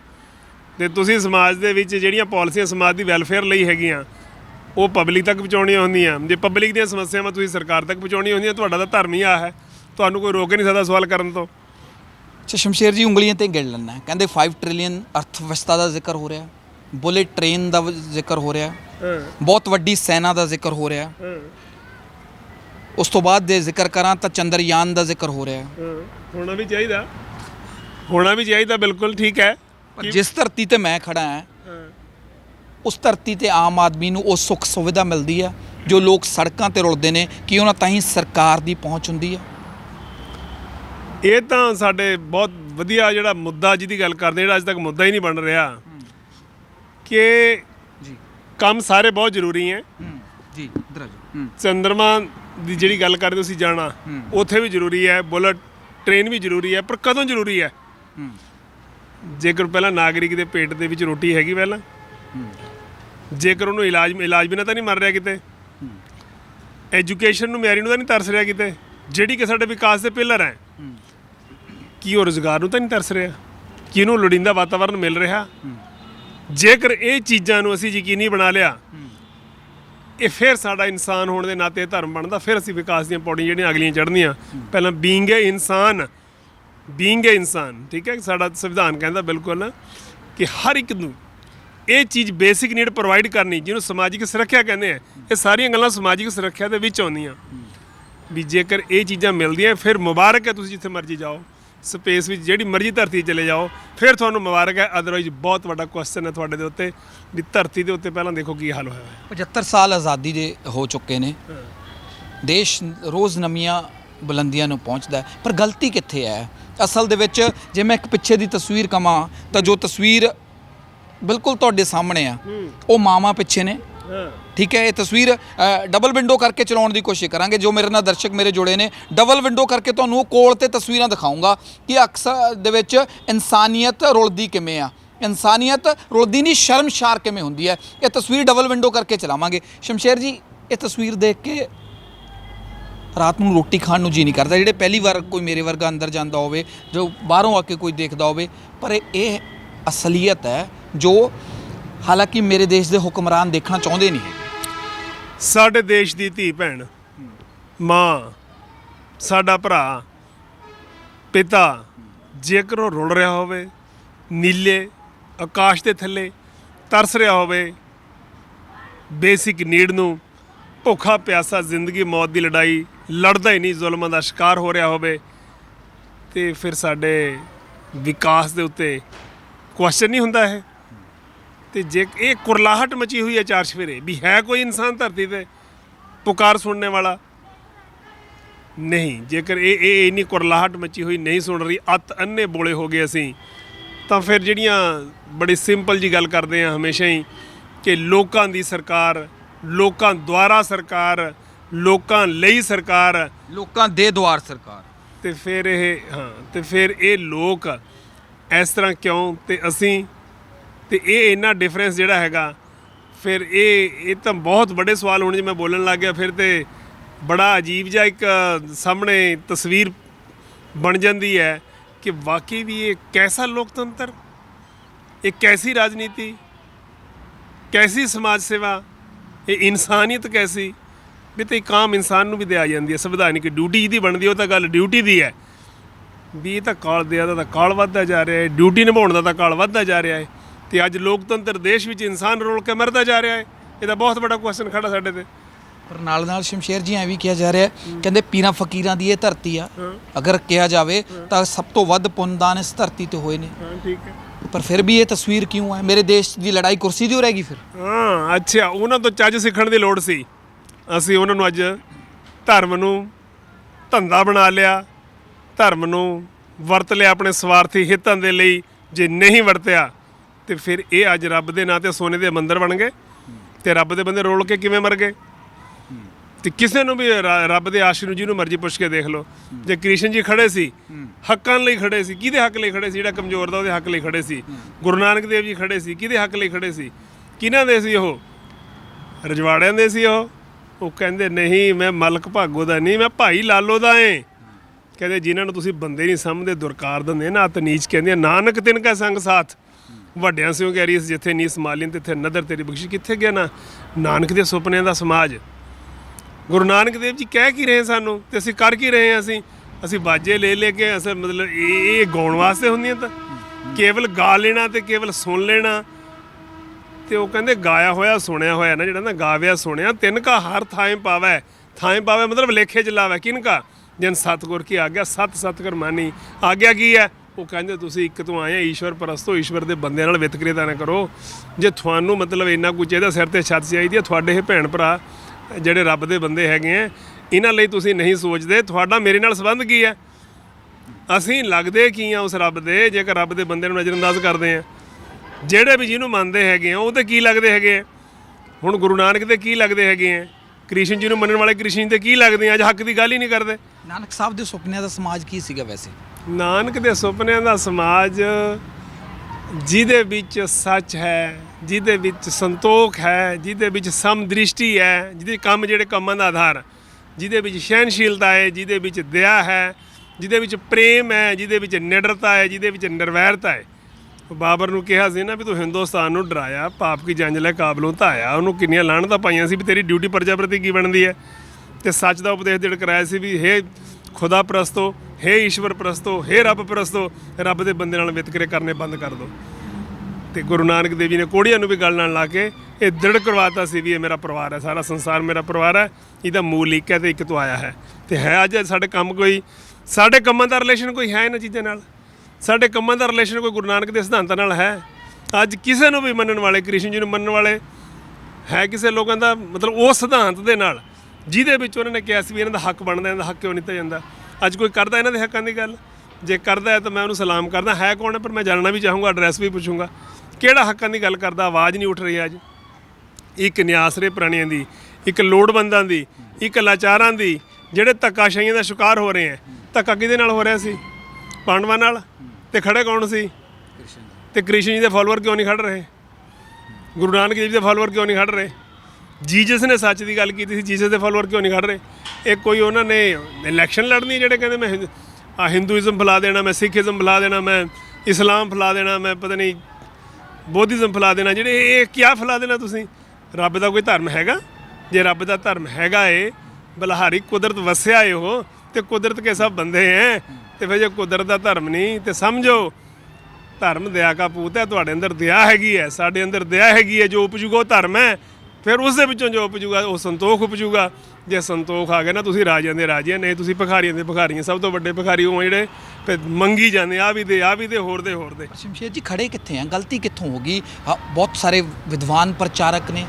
ਤੇ ਤੁਸੀਂ ਸਮਾਜ ਦੇ ਵਿੱਚ ਜਿਹੜੀਆਂ ਪਾਲਿਸੀਆਂ ਸਮਾਜ ਦੀ ਵੈਲਫੇਅਰ ਲਈ ਹੈਗੀਆਂ ਉਹ ਪਬਲਿਕ ਤੱਕ ਪਹੁੰਚਾਉਣੀਆਂ ਹੁੰਦੀਆਂ। ਜੇ ਪਬਲਿਕ ਦੀਆਂ ਸਮੱਸਿਆਵਾਂ ਤੁਸੀਂ ਸਰਕਾਰ ਤੱਕ ਪਹੁੰਚਾਉਣੀਆਂ ਹੁੰਦੀਆਂ ਤੁਹਾਡਾ ਤਾਂ ਧਰਮ ਹੀ ਆ ਹੈ। ਤੁਹਾਨੂੰ ਕੋਈ ਰੋਕ ਨਹੀਂ ਸਕਦਾ ਸਵਾਲ ਕਰਨ ਤੋਂ। ਅੱਛਾ ਸ਼ਮਸ਼ੇਰ ਜੀ ਉਂਗਲੀਆਂ ਤੇ ਗਿਣ ਲੈਣਾ। ਕਹਿੰਦੇ 5 ਟ੍ਰਿਲੀਅਨ ਅਰਥ ਵਿਵਸਥਾ ਦਾ ਜ਼ਿਕਰ ਹੋ ਰਿਹਾ ਬੁਲੇਟ ਟ੍ਰੇਨ ਦਾ ਜ਼ਿਕਰ ਹੋ ਰਿਹਾ ਬਹੁਤ ਵੱਡੀ ਸੈਨਾ ਦਾ ਜ਼ਿਕਰ ਹੋ ਰਿਹਾ। ਉਸ ਤੋਂ ਬਾਅਦ ਦੇ ਜ਼ਿਕਰ ਕਰਾਂ ਤਾਂ ਚੰਦਰਯਾਨ ਦਾ ਜ਼ਿਕਰ ਹੋ ਰਿਹਾ। ਹੋਣਾ ਵੀ ਚਾਹੀਦਾ। ਹੋਣਾ ਵੀ ਚਾਹੀਦਾ ਬਿਲਕੁਲ ਠੀਕ ਹੈ। ਪਰ ਜਿਸ ਧਰਤੀ ਤੇ ਮੈਂ ਖੜਾ ਹਾਂ ਹਾਂ। ਉਸ ਧਰਤੀ ਤੇ ਆਮ ਆਦਮੀ ਨੂੰ ਉਹ ਸੁੱਖ ਸੁਵਿਧਾ ਮਿਲਦੀ ਆ ਜੋ ਲੋਕ ਸੜਕਾਂ ਤੇ ਰੁਲਦੇ ਨੇ ਕਿ ਉਹਨਾਂ ਤਾਈਂ ਸਰਕਾਰ ਦੀ ਪਹੁੰਚ ਹੁੰਦੀ ਆ। ਇਹ ਤਾਂ ਸਾਡੇ ਬਹੁਤ ਵਧੀਆ ਜਿਹੜਾ ਮੁੱਦਾ ਜਿਹਦੀ ਗੱਲ ਕਰਦੇ ਜਿਹੜਾ ਅੱਜ ਤੱਕ ਮੁੱਦਾ ਹੀ ਨਹੀਂ ਬਣ ਰਿਹਾ। ਕਿ ਜੀ। ਕੰਮ ਸਾਰੇ ਬਹੁਤ ਜ਼ਰੂਰੀ ਹੈ। ਜੀ ਜਾਓ ਚੰਦਰਮਾ ਦੀ ਜਿਹੜੀ ਗੱਲ ਕਰਦੇ ਤੁਸੀਂ ਜਾਣਾ ਉੱਥੇ ਵੀ ਜ਼ਰੂਰੀ ਹੈ ਬੁਲਟ ਟ੍ਰੇਨ ਵੀ ਜ਼ਰੂਰੀ ਹੈ ਪਰ ਕਦੋਂ ਜ਼ਰੂਰੀ ਹੈ। ਜੇਕਰ ਪਹਿਲਾਂ ਨਾਗਰਿਕ ਦੇ ਪੇਟ ਦੇ ਵਿੱਚ ਰੋਟੀ ਹੈਗੀ ਪਹਿਲਾਂ, ਜੇਕਰ ਉਹਨੂੰ ਇਲਾਜ ਇਲਾਜ ਬਿਨਾਂ ਤਾਂ ਨਹੀਂ ਮਰ ਰਿਹਾ ਕਿਤੇ। ਐਜੂਕੇਸ਼ਨ ਨੂੰ ਮੈਰੀ ਨੂੰ ਤਾਂ ਨਹੀਂ ਤਰਸ ਰਿਹਾ ਕਿਤੇ। ਜਿਹੜੀ ਕਿ ਸਾਡੇ ਵਿਕਾਸ ਦੇ ਪਿਲਰ ਹੈ, ਕੀ ਉਹ ਰੋਜ਼ਗਾਰ ਨੂੰ ਤਾਂ ਨਹੀਂ ਤਰਸ ਰਿਹਾ? ਕਿ ਉਹਨੂੰ ਲੋੜੀਂਦਾ ਵਾਤਾਵਰਣ ਮਿਲ ਰਿਹਾ? ਜੇਕਰ ਇਹ ਚੀਜ਼ਾਂ ਨੂੰ ਅਸੀਂ ਯਕੀਨੀ ਬਣਾ ਲਿਆ, ਇਹ ਫਿਰ ਸਾਡਾ ਇਨਸਾਨ ਹੋਣ ਦੇ ਨਾਤੇ ਧਰਮ ਬਣਦਾ, ਫਿਰ ਅਸੀਂ ਵਿਕਾਸ ਦੀਆਂ ਪੌੜੀਆਂ ਜਿਹੜੀਆਂ ਅਗਲੀਆਂ ਚੜ੍ਹਨੀਆਂ। ਪਹਿਲਾਂ ਬੀਇੰਗ ਏ ਇਨਸਾਨ ਬੀਇੰਗ ਏ ਇਨਸਾਨ ਠੀਕ ਹੈ ਸਾਡਾ ਸੰਵਿਧਾਨ ਕਹਿੰਦਾ ਬਿਲਕੁਲ ਕਿ ਹਰ ਇੱਕ ਨੂੰ ਇਹ ਚੀਜ਼ ਬੇਸਿਕ ਨੀਡ ਪ੍ਰੋਵਾਈਡ ਕਰਨੀ ਜਿਹਨੂੰ ਸਮਾਜਿਕ ਸੁਰੱਖਿਆ ਕਹਿੰਦੇ ਆ ਇਹ ਸਾਰੀਆਂ ਗੱਲਾਂ ਸਮਾਜਿਕ ਸੁਰੱਖਿਆ ਦੇ ਵਿੱਚ ਆਉਂਦੀਆਂ ਵੀ ਜੇਕਰ ਇਹ ਚੀਜ਼ਾਂ ਮਿਲਦੀਆਂ ਫਿਰ ਮੁਬਾਰਕ ਹੈ ਤੁਸੀਂ ਜਿੱਥੇ ਮਰਜ਼ੀ ਜਾਓ ਸਪੇਸ ਵਿੱਚ ਜਿਹੜੀ ਮਰਜ਼ੀ ਧਰਤੀ 'ਤੇ ਚਲੇ ਜਾਓ ਫਿਰ ਤੁਹਾਨੂੰ ਮੁਬਾਰਕ ਹੈ ਅਦਰਵਾਈਜ਼ ਬਹੁਤ ਵੱਡਾ ਕੁਐਸਚਨ ਹੈ ਤੁਹਾਡੇ ਦੇ ਉੱਤੇ ਵੀ ਧਰਤੀ ਦੇ ਉੱਤੇ ਪਹਿਲਾਂ ਦੇਖੋ ਕੀ ਹਾਲ ਹੋਇਆ ਹੈ 75 ਸਾਲ ਆਜ਼ਾਦੀ ਦੇ ਹੋ ਚੁੱਕੇ ਨੇ ਦੇਸ਼ ਰੋਜ਼ ਨਵੀਆਂ ਬੁਲੰਦੀਆਂ ਨੂੰ ਪਹੁੰਚਦਾ ਹੈ। ਪਰ ਗਲਤੀ ਕਿੱਥੇ ਹੈ? ਅਸਲ ਦੇ ਵਿੱਚ ਜੇ ਮੈਂ ਇੱਕ ਪਿੱਛੇ ਦੀ ਤਸਵੀਰ ਕਮਾਂ ਤਾਂ ਜੋ ਤਸਵੀਰ ਬਿਲਕੁਲ ਤੁਹਾਡੇ ਸਾਹਮਣੇ ਆ। ਉਹ ਮਾਮਾ ਪਿੱਛੇ ਨੇ। ਹਾਂ। ਠੀਕ ਹੈ ਇਹ ਤਸਵੀਰ ਅ, ਡਬਲ ਵਿੰਡੋ ਕਰਕੇ ਚਲਾਉਣ ਦੀ ਕੋਸ਼ਿਸ਼ ਕਰਾਂਗੇ। ਜੋ ਮੇਰੇ ਨਾਲ ਦਰਸ਼ਕ ਮੇਰੇ ਜੁੜੇ ਨੇ ਡਬਲ ਵਿੰਡੋ ਕਰਕੇ ਤੁਹਾਨੂੰ ਉਹ ਕੋਲ ਤੇ ਤਸਵੀਰਾਂ ਦਿਖਾਉਂਗਾ ਕਿ ਅਕਸਰ ਦੇ ਵਿੱਚ ਇਨਸਾਨੀਅਤ ਰੁਲਦੀ ਕਿਵੇਂ ਆ। ਇਨਸਾਨੀਅਤ ਰੁਲਦੀ ਨਹੀਂ ਸ਼ਰਮਸ਼ਾਰ ਕਿਵੇਂ ਹੁੰਦੀ ਹੈ। ਇਹ ਤਸਵੀਰ ਡਬਲ ਵਿੰਡੋ ਕਰਕੇ ਚਲਾਵਾਂਗੇ। ਸ਼ਮਸ਼ੇਰ ਜੀ ਇਹ ਤਸਵੀਰ ਦੇਖ ਕੇ ਰਾਤ ਨੂੰ ਰੋਟੀ ਖਾਣ ਨੂੰ ਜੀ ਨਹੀਂ ਕਰਦਾ। ਜਿਹੜੇ ਪਹਿਲੀ ਵਾਰ ਕੋਈ ਮੇਰੇ ਵਰਗਾ ਅੰਦਰ ਜਾਂਦਾ ਹੋਵੇ, ਜੋ ਬਾਹਰੋਂ ਆ ਕੇ ਕੋਈ ਦੇਖਦਾ ਹੋਵੇ, ਪਰ ਇਹ- ਅਸਲੀਅਤ ਹੈ, ਜੋ ਹਾਲਾਂਕਿ ਮੇਰੇ ਦੇਸ਼ ਦੇ ਹੁਕਮਰਾਨ ਦੇਖਣਾ ਚਾਹੁੰਦੇ ਨਹੀਂ ਹੈ ਸਾਡੇ ਦੇਸ਼ ਦੀ ਧੀ ਭੈਣ, ਮਾਂ, ਸਾਡਾ ਭਰਾ, ਪਿਤਾ, ਜੇਕਰ ਉਹ ਰੁਲ ਰਿਹਾ ਹੋਵੇ, ਨੀਲੇ, ਆਕਾਸ਼ ਦੇ ਥੱਲੇ ਤਰਸ ਰਿਹਾ ਹੋਵੇ, ਬੇਸਿਕ ਨੀਡ ਨੂੰ ਭੁੱਖਾ ਪਿਆਸਾ ਜ਼ਿੰਦਗੀ ਮੌਤ ਦੀ ਲੜਾਈ ਲੜਦਾ ਹੀ ਨਹੀਂ, ਜ਼ੁਲਮਾਂ ਦਾ ਸ਼ਿਕਾਰ ਹੋ ਰਿਹਾ ਹੋਵੇ। ਤੇ ਫਿਰ ਸਾਡੇ ਵਿਕਾਸ ਦੇ ਉੱਤੇ ਕੁਐਸਚਨ ਨਹੀਂ ਹੁੰਦਾ ਹੈ ਤੇ ਜੇ ਇਹ ਕੁਰਲਾਹਟ ਮਚੀ ਹੋਈ ਹੈ ਚਾਰ ਸਵੇਰੇ, ਵੀ ਹੈ ਕੋਈ ਇਨਸਾਨ ਧਰਤੀ ਤੇ ਪੁਕਾਰ ਸੁਣਨੇ ਵਾਲਾ? ਨਹੀਂ, ਜੇਕਰ ਇਹ ਇਹ ਇੰਨੀ ਕੁਰਲਾਹਟ ਮਚੀ ਹੋਈ ਨਹੀਂ ਸੁਣ ਰਹੀ, ਅਤ ਅੰਨੇ ਬੋਲੇ ਹੋ ਗਏ ਅਸੀਂ, ਤਾਂ ਫਿਰ ਜਿਹੜੀਆਂ ਬੜੀ ਸਿੰਪਲ ਜੀ ਗੱਲ ਕਰਦੇ ਆ ਹਮੇਸ਼ਾ ਹੀ, ਕਿ ਲੋਕਾਂ ਦੀ ਸਰਕਾਰ, ਲੋਕਾਂ ਦੁਆਰਾ ਸਰਕਾਰ ਲੋਕਾਂ ਲਈ ਸਰਕਾਰ ਲੋਕਾਂ ਦੇ ਦੁਆਰ ਸਰਕਾਰ। ਤੇ ਫਿਰ ਇਹ ਹਾਂ ਤੇ ਫਿਰ ਇਹ ਲੋਕ ਇਸ ਤਰ੍ਹਾਂ ਕਿਉਂ? ਤੇ ਅਸੀਂ ਤੇ ਇਹ ਇੰਨਾ ਡਿਫਰੈਂਸ ਜਿਹੜਾ ਹੈਗਾ ਫਿਰ ਇਹ ਇਹ ਤਾਂ ਬਹੁਤ ਵੱਡੇ ਸਵਾਲ ਹੋਣੇ ਜੇ ਮੈਂ ਬੋਲਣ ਲੱਗ ਗਿਆ ਫਿਰ ਤੇ ਬੜਾ ਅਜੀਬ ਜਿਹਾ ਇੱਕ ਸਾਹਮਣੇ ਤਸਵੀਰ ਬਣ ਜਾਂਦੀ ਹੈ ਕਿ ਵਾਕਈ ਵੀ ਇਹ ਕੈਸਾ ਲੋਕਤੰਤਰ? ਇਹ ਕੈਸੀ ਰਾਜਨੀਤੀ? ਕੈਸੀ ਸਮਾਜ ਸੇਵਾ? ਇਹ ਇਨਸਾਨੀਅਤ ਕੈਸੀ? ਵੀ ਤੇ ਇੱਕ ਆਮ ਇਨਸਾਨ ਨੂੰ ਵੀ ਦਿਆ ਜਾਂਦੀ ਹੈ ਸੰਵਿਧਾਨਿਕ ਡਿਊਟੀ ਜਿਹਦੀ ਬਣਦੀ ਉਹ ਤਾਂ ਗੱਲ ਡਿਊਟੀ ਦੀ ਹੈ। ਵੀ ਇਹ ਤਾਂ ਕਾਲ ਦਿਆ ਦਾ ਤਾਂ ਕਾਲ ਵੱਧਦਾ ਜਾ ਰਿਹਾ ਹੈ ਡਿਊਟੀ ਨਿਭਾਉਣ ਦਾ ਤਾਂ ਕਾਲ ਵੱਧਦਾ ਜਾ ਰਿਹਾ ਹੈ। ਤੇ ਅੱਜ ਲੋਕਤੰਤਰ ਦੇਸ਼ ਵਿੱਚ ਇਨਸਾਨ ਰੋਲ ਕੇ ਮਰਦਾ ਜਾ ਰਿਹਾ ਹੈ। ਇਹ ਤਾਂ ਬਹੁਤ ਵੱਡਾ ਕੁਐਸਚਨ ਖੜਾ ਸਾਡੇ ਤੇ। ਪਰ ਨਾਲ ਨਾਲ ਸ਼ਮਸ਼ੇਰ ਜੀ ਐਂ ਵੀ ਕਿਹਾ ਜਾ ਰਿਹਾ ਕਹਿੰਦੇ ਪੀਰਾਂ ਫਕੀਰਾਂ ਦੀ ਇਹ ਧਰਤੀ ਆ ਅਗਰ ਕਿਹਾ ਜਾਵੇ ਤਾਂ ਸਭ ਤੋਂ ਵੱਧ ਪੁੰਨਦਾਨ ਇਸ ਧਰਤੀ ਤੇ ਹੋਏ ਨੇ। ਹਾਂ ਠੀਕ ਹੈ। ਪਰ ਫਿਰ ਵੀ ਇਹ ਤਸਵੀਰ ਕਿਉਂ ਹੈ? ਮੇਰੇ ਦੇਸ਼ ਦੀ ਲੜਾਈ ਕੁਰਸੀ ਦੀ ਹੋ ਰਹੇਗੀ ਫਿਰ? ਹਾਂ ਅੱਛਾ ਉਹਨਾਂ ਤੋਂ ਚੱਜ ਸਿੱਖਣ ਦੀ ਲੋੜ ਸੀ। ਅਸੀਂ ਉਹਨਾਂ ਨੂੰ ਅੱਜ ਧਰਮ ਨੂੰ ਧੰਦਾ ਬਣਾ ਲਿਆ, ਧਰਮ ਨੂੰ ਵਰਤ ਲਿਆ ਆਪਣੇ ਸਵਾਰਥੀ ਹਿੱਤਾਂ ਦੇ ਲਈ, ਜੇ ਨਹੀਂ ਵਰਤਿਆ, ਤੇ ਫਿਰ ਇਹ ਅੱਜ ਰੱਬ ਦੇ ਨਾਂ ਤੇ ਸੋਨੇ ਦੇ ਮੰਦਰ ਬਣ ਗਏ। ਤੇ ਰੱਬ ਦੇ ਬੰਦੇ ਰੋਲ ਕੇ ਕਿਵੇਂ ਮਰ ਗਏ? ਤੇ ਕਿਸੇ ਨੂੰ ਵੀ ਰੱਬ ਦੇ ਆਸ਼ੀਰ ਨੂੰ ਜਿਹਨੂੰ ਮਰਜ਼ੀ ਪੁੱਛ ਕੇ ਦੇਖ ਲਓ। ਜੇ ਕ੍ਰਿਸ਼ਨ ਜੀ ਖੜੇ ਸੀ, ਹੱਕਾਂ ਲਈ ਖੜੇ ਸੀ, ਕਿਹਦੇ ਹੱਕ ਲਈ ਖੜੇ ਸੀ? ਜਿਹੜਾ ਕਮਜ਼ੋਰ ਦਾ ਉਹਦੇ ਹੱਕ ਲਈ ਖੜੇ ਸੀ। ਗੁਰੂ ਨਾਨਕ ਦੇਵ ਜੀ ਖੜੇ ਸੀ, ਕਿਹਦੇ ਹੱਕ ਲਈ ਖੜੇ ਸੀ? ਕਿਹਨਾਂ ਦੇ ਸੀ ਉਹ? ਰਜਵਾੜਿਆਂ ਦੇ ਸੀ ਉਹ। ਉਹ ਕਹਿੰਦੇ ਨਹੀਂ ਮੈਂ ਮਲਕ ਭਾਗੋ ਦਾ ਨਹੀਂ ਮੈਂ ਭਾਈ ਲਾਲੋ ਦਾ ਏ ਕਹਿੰਦੇ ਜਿਨ੍ਹਾਂ ਨੂੰ ਤੁਸੀਂ ਬੰਦੇ ਨਹੀਂ ਸਮਝਦੇ ਦੁਰਕਾਰ ਦਿੰਦੇ ਨਾ ਅਤ ਨੀਚ ਕਹਿੰਦੇ ਆ, ਨਾਨਕ ਤਿਨ ਕਾ ਸੰਗ ਸਾਥ। ਵੱਡਿਆਂ ਸਿਓ ਕਹਿ ਰਹੀ ਜਿੱਥੇ ਨੀ ਸਮਾਲੀਨ ਤਿੱਥੇ ਨਦਰ ਤੇਰੀ ਬਖਸ਼ੀ ਕਿੱਥੇ ਗਿਆ ਨਾ? ਨਾਨਕ ਦੇ ਸੁਪਨਿਆਂ ਦਾ ਸਮਾਜ। ਗੁਰੂ ਨਾਨਕ ਦੇਵ ਜੀ ਕਹਿ ਕੀ ਰਹੇ ਸਾਨੂੰ? ਤੇ ਅਸੀਂ ਕਰ ਕੀ ਰਹੇ ਹਾਂ ਅਸੀਂ? ਅਸੀਂ ਬਾਜੇ ਲੈ ਲੈ ਕੇ ਅਸਲ ਮਤਲਬ ਇਹ ਇਹ ਗਾਉਣ ਵਾਸਤੇ ਹੁੰਦੀਆਂ ਤਾਂ। ਕੇਵਲ ਗਾ ਲੈਣਾ ਤੇ ਕੇਵਲ ਸੁਣ ਲੈਣਾ। ਤੇ ਉਹ ਕਹਿੰਦੇ ਗਾਇਆ ਹੋਇਆ, ਸੁਣਿਆ ਹੋਇਆ ਨਾ, ਜਿਹੜਾ ਨਾ ਗਾਵਿਆ, ਸੁਣਿਆ, ਤਿੰਨ ਕਾ ਹਰ ਥਾਂ ਪਾਵੈ। ਥਾਂ ਪਾਵੈ ਮਤਲਬ ਲੇਖੇ ਚ ਲਾਵੈ। ਕਿਨ ਕਾ? ਜਨ ਸਤਗੁਰ ਕੀ ਆਗਿਆ? ਸਤ ਸਤ ਕਰ ਮਾਨੀ। ਆਗਿਆ ਕੀ ਹੈ? ਉਹ ਕਹਿੰਦੇ ਤੁਸੀਂ ਇੱਕ ਤੋਂ ਆਏ ਆ, ਈਸ਼ਵਰ ਪਰਸਤੋ, ਈਸ਼ਵਰ ਦੇ ਬੰਦਿਆਂ ਨਾਲ ਵਿਤਕਰੇ ਨਾ ਕਰੋ। ਜੇ ਤੁਹਾਨੂੰ ਮਤਲਬ ਇੰਨਾ ਕੁਝ ਇਹਦਾ ਸਿਰ ਤੇ ਛੱਤ ਚਾਹੀਦੀ ਹੈ, ਤੁਹਾਡੇ ਇਹ ਭੈਣ ਭਰਾ ਜਿਹੜੇ ਰੱਬ ਦੇ ਬੰਦੇ ਹੈਗੇ ਆ ਇਹਨਾਂ ਲਈ ਤੁਸੀਂ ਨਹੀਂ ਸੋਚਦੇ। ਤੁਹਾਡਾ ਮੇਰੇ ਨਾਲ ਸੰਬੰਧ ਕੀ ਹੈ? ਅਸੀਂ ਲੱਗਦੇ ਕੀ ਆ ਉਸ ਰੱਬ ਦੇ? ਜੇਕਰ ਰੱਬ ਦੇ ਬੰਦੇ ਨੂੰ ਨਜ਼ਰਅੰਦਾਜ਼ ਕਰਦੇ ਆ। ਜਿਹੜੇ ਵੀ ਜਿਹਨੂੰ ਮੰਨਦੇ ਹੈਗੇ ਆ ਉਹ ਤੇ ਕੀ ਲੱਗਦੇ ਹੈਗੇ ਆ? ਹੁਣ ਗੁਰੂ ਨਾਨਕ ਦੇ ਕੀ ਲੱਗਦੇ ਹੈਗੇ ਆ? ਕ੍ਰਿਸ਼ਨ ਜੀ ਨੂੰ ਮੰਨਣ ਵਾਲੇ ਕ੍ਰਿਸ਼ਨ ਜੀ ਤੇ ਕੀ ਲੱਗਦੇ ਆ? ਅੱਜ ਹੱਕ ਦੀ ਗੱਲ ਹੀ ਨਹੀਂ ਕਰਦੇ। ਨਾਨਕ ਸਾਹਿਬ ਦੇ ਸੁਪਨਿਆਂ ਦਾ ਸਮਾਜ ਕੀ ਸੀਗਾ ਵੈਸੇ? ਨਾਨਕ ਦੇ ਸੁਪਨਿਆਂ ਦਾ ਸਮਾਜ ਜਿਹਦੇ ਵਿੱਚ ਸੱਚ ਹੈ ਜਿਹਦੇ ਵਿੱਚ ਸੰਤੋਖ ਹੈ ਜਿਹਦੇ ਵਿੱਚ ਸਮਦ੍ਰਿਸ਼ਟੀ ਹੈ ਜਿਹਦੇ ਕੰਮ ਜਿਹੜੇ ਕੰਮਾਂ ਦਾ ਆਧਾਰ ਜਿਹਦੇ ਵਿੱਚ ਸਹਿਨਸ਼ੀਲਤਾ ਹੈ ਜਿਹਦੇ ਵਿੱਚ ਦਇਆ ਹੈ ਜਿਹਦੇ ਵਿੱਚ ਪ੍ਰੇਮ ਹੈ ਜਿਹਦੇ ਵਿੱਚ ਨਿਡਰਤਾ ਹੈ ਜਿਹਦੇ ਵਿੱਚ ਨਿਰਵੈਰਤਾ ਹੈ। ਬਾਬਰ ਨੂੰ ਕਿਹਾ ਸੀ ਨਾ ਵੀ ਤੂੰ ਹਿੰਦੁਸਤਾਨ ਨੂੰ ਡਰਾਇਆ, ਪਾਪ ਕੀ ਜੰਜ ਲੈ ਕਾਬਲੋਂ ਧਾਇਆ, ਉਹਨੂੰ ਕਿੰਨੀਆਂ ਲਾਹਣਤਾਂ ਪਾਈਆਂ ਸੀ ਵੀ ਤੇਰੀ ਡਿਊਟੀ ਪ੍ਰਜਾ ਪ੍ਰਤੀ ਕੀ ਬਣਦੀ ਹੈ? ਤੇ ਸੱਚ ਦਾ ਉਪਦੇਸ਼ ਦੇਣ ਕਰਾਇਆ ਸੀ ਵੀ ਹੇ ਖੁਦਾ ਪ੍ਰਸਤੋ, ਹੇ ਈਸ਼ਵਰ ਪ੍ਰਸਤੋ, ਹੇ ਰੱਬ ਪ੍ਰਸਤੋ, ਰੱਬ ਦੇ ਬੰਦੇ ਨਾਲ ਵਿਤਕਰੇ ਕਰਨੇ ਬੰਦ ਕਰ ਦਿਓ ਤੇ ਗੁਰੂ ਨਾਨਕ ਦੇਵ ਜੀ ਨੇ ਕੋੜੀਆਂ ਨੂੰ ਵੀ ਗੱਲ ਨਾਲ ਲਾ ਕੇ ਇਹ ਦ੍ਰਿੜ ਕਰਵਾਤਾ ਸੀ ਵੀ ਇਹ ਮੇਰਾ ਪਰਿਵਾਰ ਹੈ, ਸਾਰਾ ਸੰਸਾਰ ਮੇਰਾ ਪਰਿਵਾਰ ਹੈ, ਇਹਦਾ ਮੂਲ ਇੱਕ ਹੈ ਤੇ ਇੱਕ ਤੋਂ ਆਇਆ ਹੈ। ਤੇ ਹੈ ਅੱਜ ਸਾਡੇ ਕੰਮ ਕੋਈ, ਸਾਡੇ ਕੰਮਾਂ ਦਾ ਰਿਲੇਸ਼ਨ ਕੋਈ ਹੈ ਇਹਨਾਂ ਚੀਜ਼ਾਂ ਨਾਲ? ਸਾਡੇ ਕੰਮਾਂ ਦਾ ਰਿਲੇਸ਼ਨ ਕੋਈ ਗੁਰੂ ਨਾਨਕ ਦੇ ਸਿਧਾਂਤਾਂ ਨਾਲ ਹੈ? ਅੱਜ ਕਿਸੇ ਨੂੰ ਵੀ ਮੰਨਣ ਵਾਲੇ, ਕ੍ਰਿਸ਼ਨ ਜੀ ਨੂੰ ਮੰਨਣ ਵਾਲੇ ਹੈ ਕਿਸੇ ਲੋਕਾਂ ਦਾ? ਮਤਲਬ ਉਹ ਸਿਧਾਂਤ ਦੇ ਨਾਲ, ਜਿਹਦੇ ਵਿੱਚ ਉਹਨਾਂ ਨੇ ਕਿਹਾ ਸੀ ਵੀ ਇਹਨਾਂ ਦਾ ਹੱਕ ਬਣਦਾ, ਇਹਨਾਂ ਦਾ ਹੱਕ ਕਿਉਂ ਨਹੀਂ ਦਿੱਤਾ ਜਾਂਦਾ? ਅੱਜ ਕੋਈ ਕਰਦਾ ਇਹਨਾਂ ਦੇ ਹੱਕਾਂ ਦੀ ਗੱਲ? ਜੇ ਕਰਦਾ ਹੈ ਤਾਂ ਮੈਂ ਉਹਨੂੰ ਸਲਾਮ ਕਰਦਾ। ਹੈ ਕੌਣ ਹੈ? ਪਰ ਮੈਂ ਜਾਣਨਾ ਵੀ ਚਾਹੂੰਗਾ ਐਡਰੈਸ ਵੀ ਪੁੱਛੂੰਗਾ। ਕਿਹੜਾ ਹੱਕਾਂ ਦੀ ਗੱਲ ਕਰਦਾ? ਆਵਾਜ਼ ਨਹੀਂ ਉੱਠ ਰਹੀ ਅੱਜ। ਇੱਕ ਨਿਆਸਰੇ ਪ੍ਰਾਣੀਆਂ ਦੀ, ਇੱਕ ਲੋੜਵੰਦਾਂ ਦੀ, ਇੱਕ ਲਾਚਾਰਾਂ ਦੀ, ਜਿਹੜੇ ਧੱਕਾਸ਼ਾਹੀਆਂ ਦਾ ਸ਼ਿਕਾਰ ਹੋ ਰਹੇ ਹੈ। ਧੱਕਾ ਕਿਹਦੇ ਨਾਲ ਹੋ ਰਿਹਾ ਸੀ? ਪਾਂਡਵਾਂ ਨਾਲ ਤੇ ਖੜੇ ਕੌਣ ਸੀ? ਤੇ ਕ੍ਰਿਸ਼ਨ ਜੀ ਦੇ ਫਾਲੋਅਰ ਕਿਉਂ ਨਹੀਂ ਖੜ ਰਹੇ? ਗੁਰੂ ਨਾਨਕ ਦੇਵ ਜੀ ਦੇ ਫਾਲੋਅਰ ਕਿਉਂ ਨਹੀਂ ਖੜ ਰਹੇ? ਜੀਸਸ ਨੇ ਸੱਚ ਦੀ ਗੱਲ ਕੀਤੀ ਸੀ ਜੀਸਸ ਦੇ ਫਾਲੋਅਰ ਕਿਉਂ ਨਹੀਂ ਖੜ ਰਹੇ? ਇਹ ਕੋਈ ਉਹਨਾਂ ਨੇ ਇਲੈਕਸ਼ਨ ਲੜਨੀ ਜਿਹੜੇ ਕਹਿੰਦੇ ਮੈਂ ਆ ਹਿੰਦੂਇਜ਼ਮ ਫੈਲਾ ਦੇਣਾ ਮੈਂ ਸਿੱਖੀਜ਼ਮ ਫੈਲਾ ਦੇਣਾ ਮੈਂ ਇਸਲਾਮ ਫੈਲਾ ਦੇਣਾ ਮੈਂ ਪਤਾ ਨਹੀਂ ਬੋਧਿਜ਼ਮ ਫੈਲਾ ਦੇਣਾ ਜਿਹੜੇ ਇਹ ਇਹ ਕਿਆ ਫੈਲਾ ਦੇਣਾ ਤੁਸੀਂ? ਰੱਬ ਦਾ ਕੋਈ ਧਰਮ ਹੈਗਾ? ਜੇ ਰੱਬ ਦਾ ਧਰਮ ਹੈਗਾ ਏ ਬਲਹਾਰੀ ਕੁਦਰਤ ਵਸਿਆ ਏ ਉਹ ਤੇ ਕੁਦਰਤ ਕੇ ਸਭ ਬੰਦੇ ਹੈ, ਤੇ ਫਿਰ ਜੇ ਕੁਦਰਤ ਦਾ ਧਰਮ ਨਹੀਂ, ਤੇ ਸਮਝੋ, ਧਰਮ ਦਇਆ ਕਾ ਪੂਤ ਹੈ, ਤੁਹਾਡੇ ਅੰਦਰ ਦਇਆ ਹੈਗੀ ਹੈ, ਸਾਡੇ ਅੰਦਰ ਦਇਆ ਹੈਗੀ ਹੈ, ਜੋ ਉਪਜੂਗਾ ਉਹ ਧਰਮ ਹੈ, ਫਿਰ ਉਸ ਦੇ ਵਿੱਚੋਂ ਜੋ ਉਪਜੂਗਾ, ਉਹ ਸੰਤੋਖ ਉਪਜੂਗਾ। ਜੇ ਸੰਤੋਖ ਆ ਗਿਆ ਨਾ, ਤੁਸੀਂ ਰਾਜਿਆਂ ਦੇ ਰਾਜੇ ਨਹੀਂ ਤੁਸੀਂ ਭਿਖਾਰੀਆਂ ਦੇ ਭਿਖਾਰੀਆਂ, ਸਭ ਤੋਂ ਵੱਡੇ ਭਿਖਾਰੀ ਉਹ ਜਿਹੜੇ ਫਿਰ ਮੰਗੀ ਜਾਂਦੇ, ਆ ਵੀ ਦੇ, ਆ ਵੀ ਦੇ, ਹੋਰ ਦੇ ਹੋਰ ਦੇ। ਸ਼ਮਸ਼ੇਰ ਜੀ ਖੜੇ ਕਿੱਥੇ ਆ? ਗਲਤੀ ਕਿੱਥੋਂ ਹੋ ਗਈ? ਬਹੁਤ ਸਾਰੇ ਵਿਦਵਾਨ ਪ੍ਰਚਾਰਕ ਨੇ।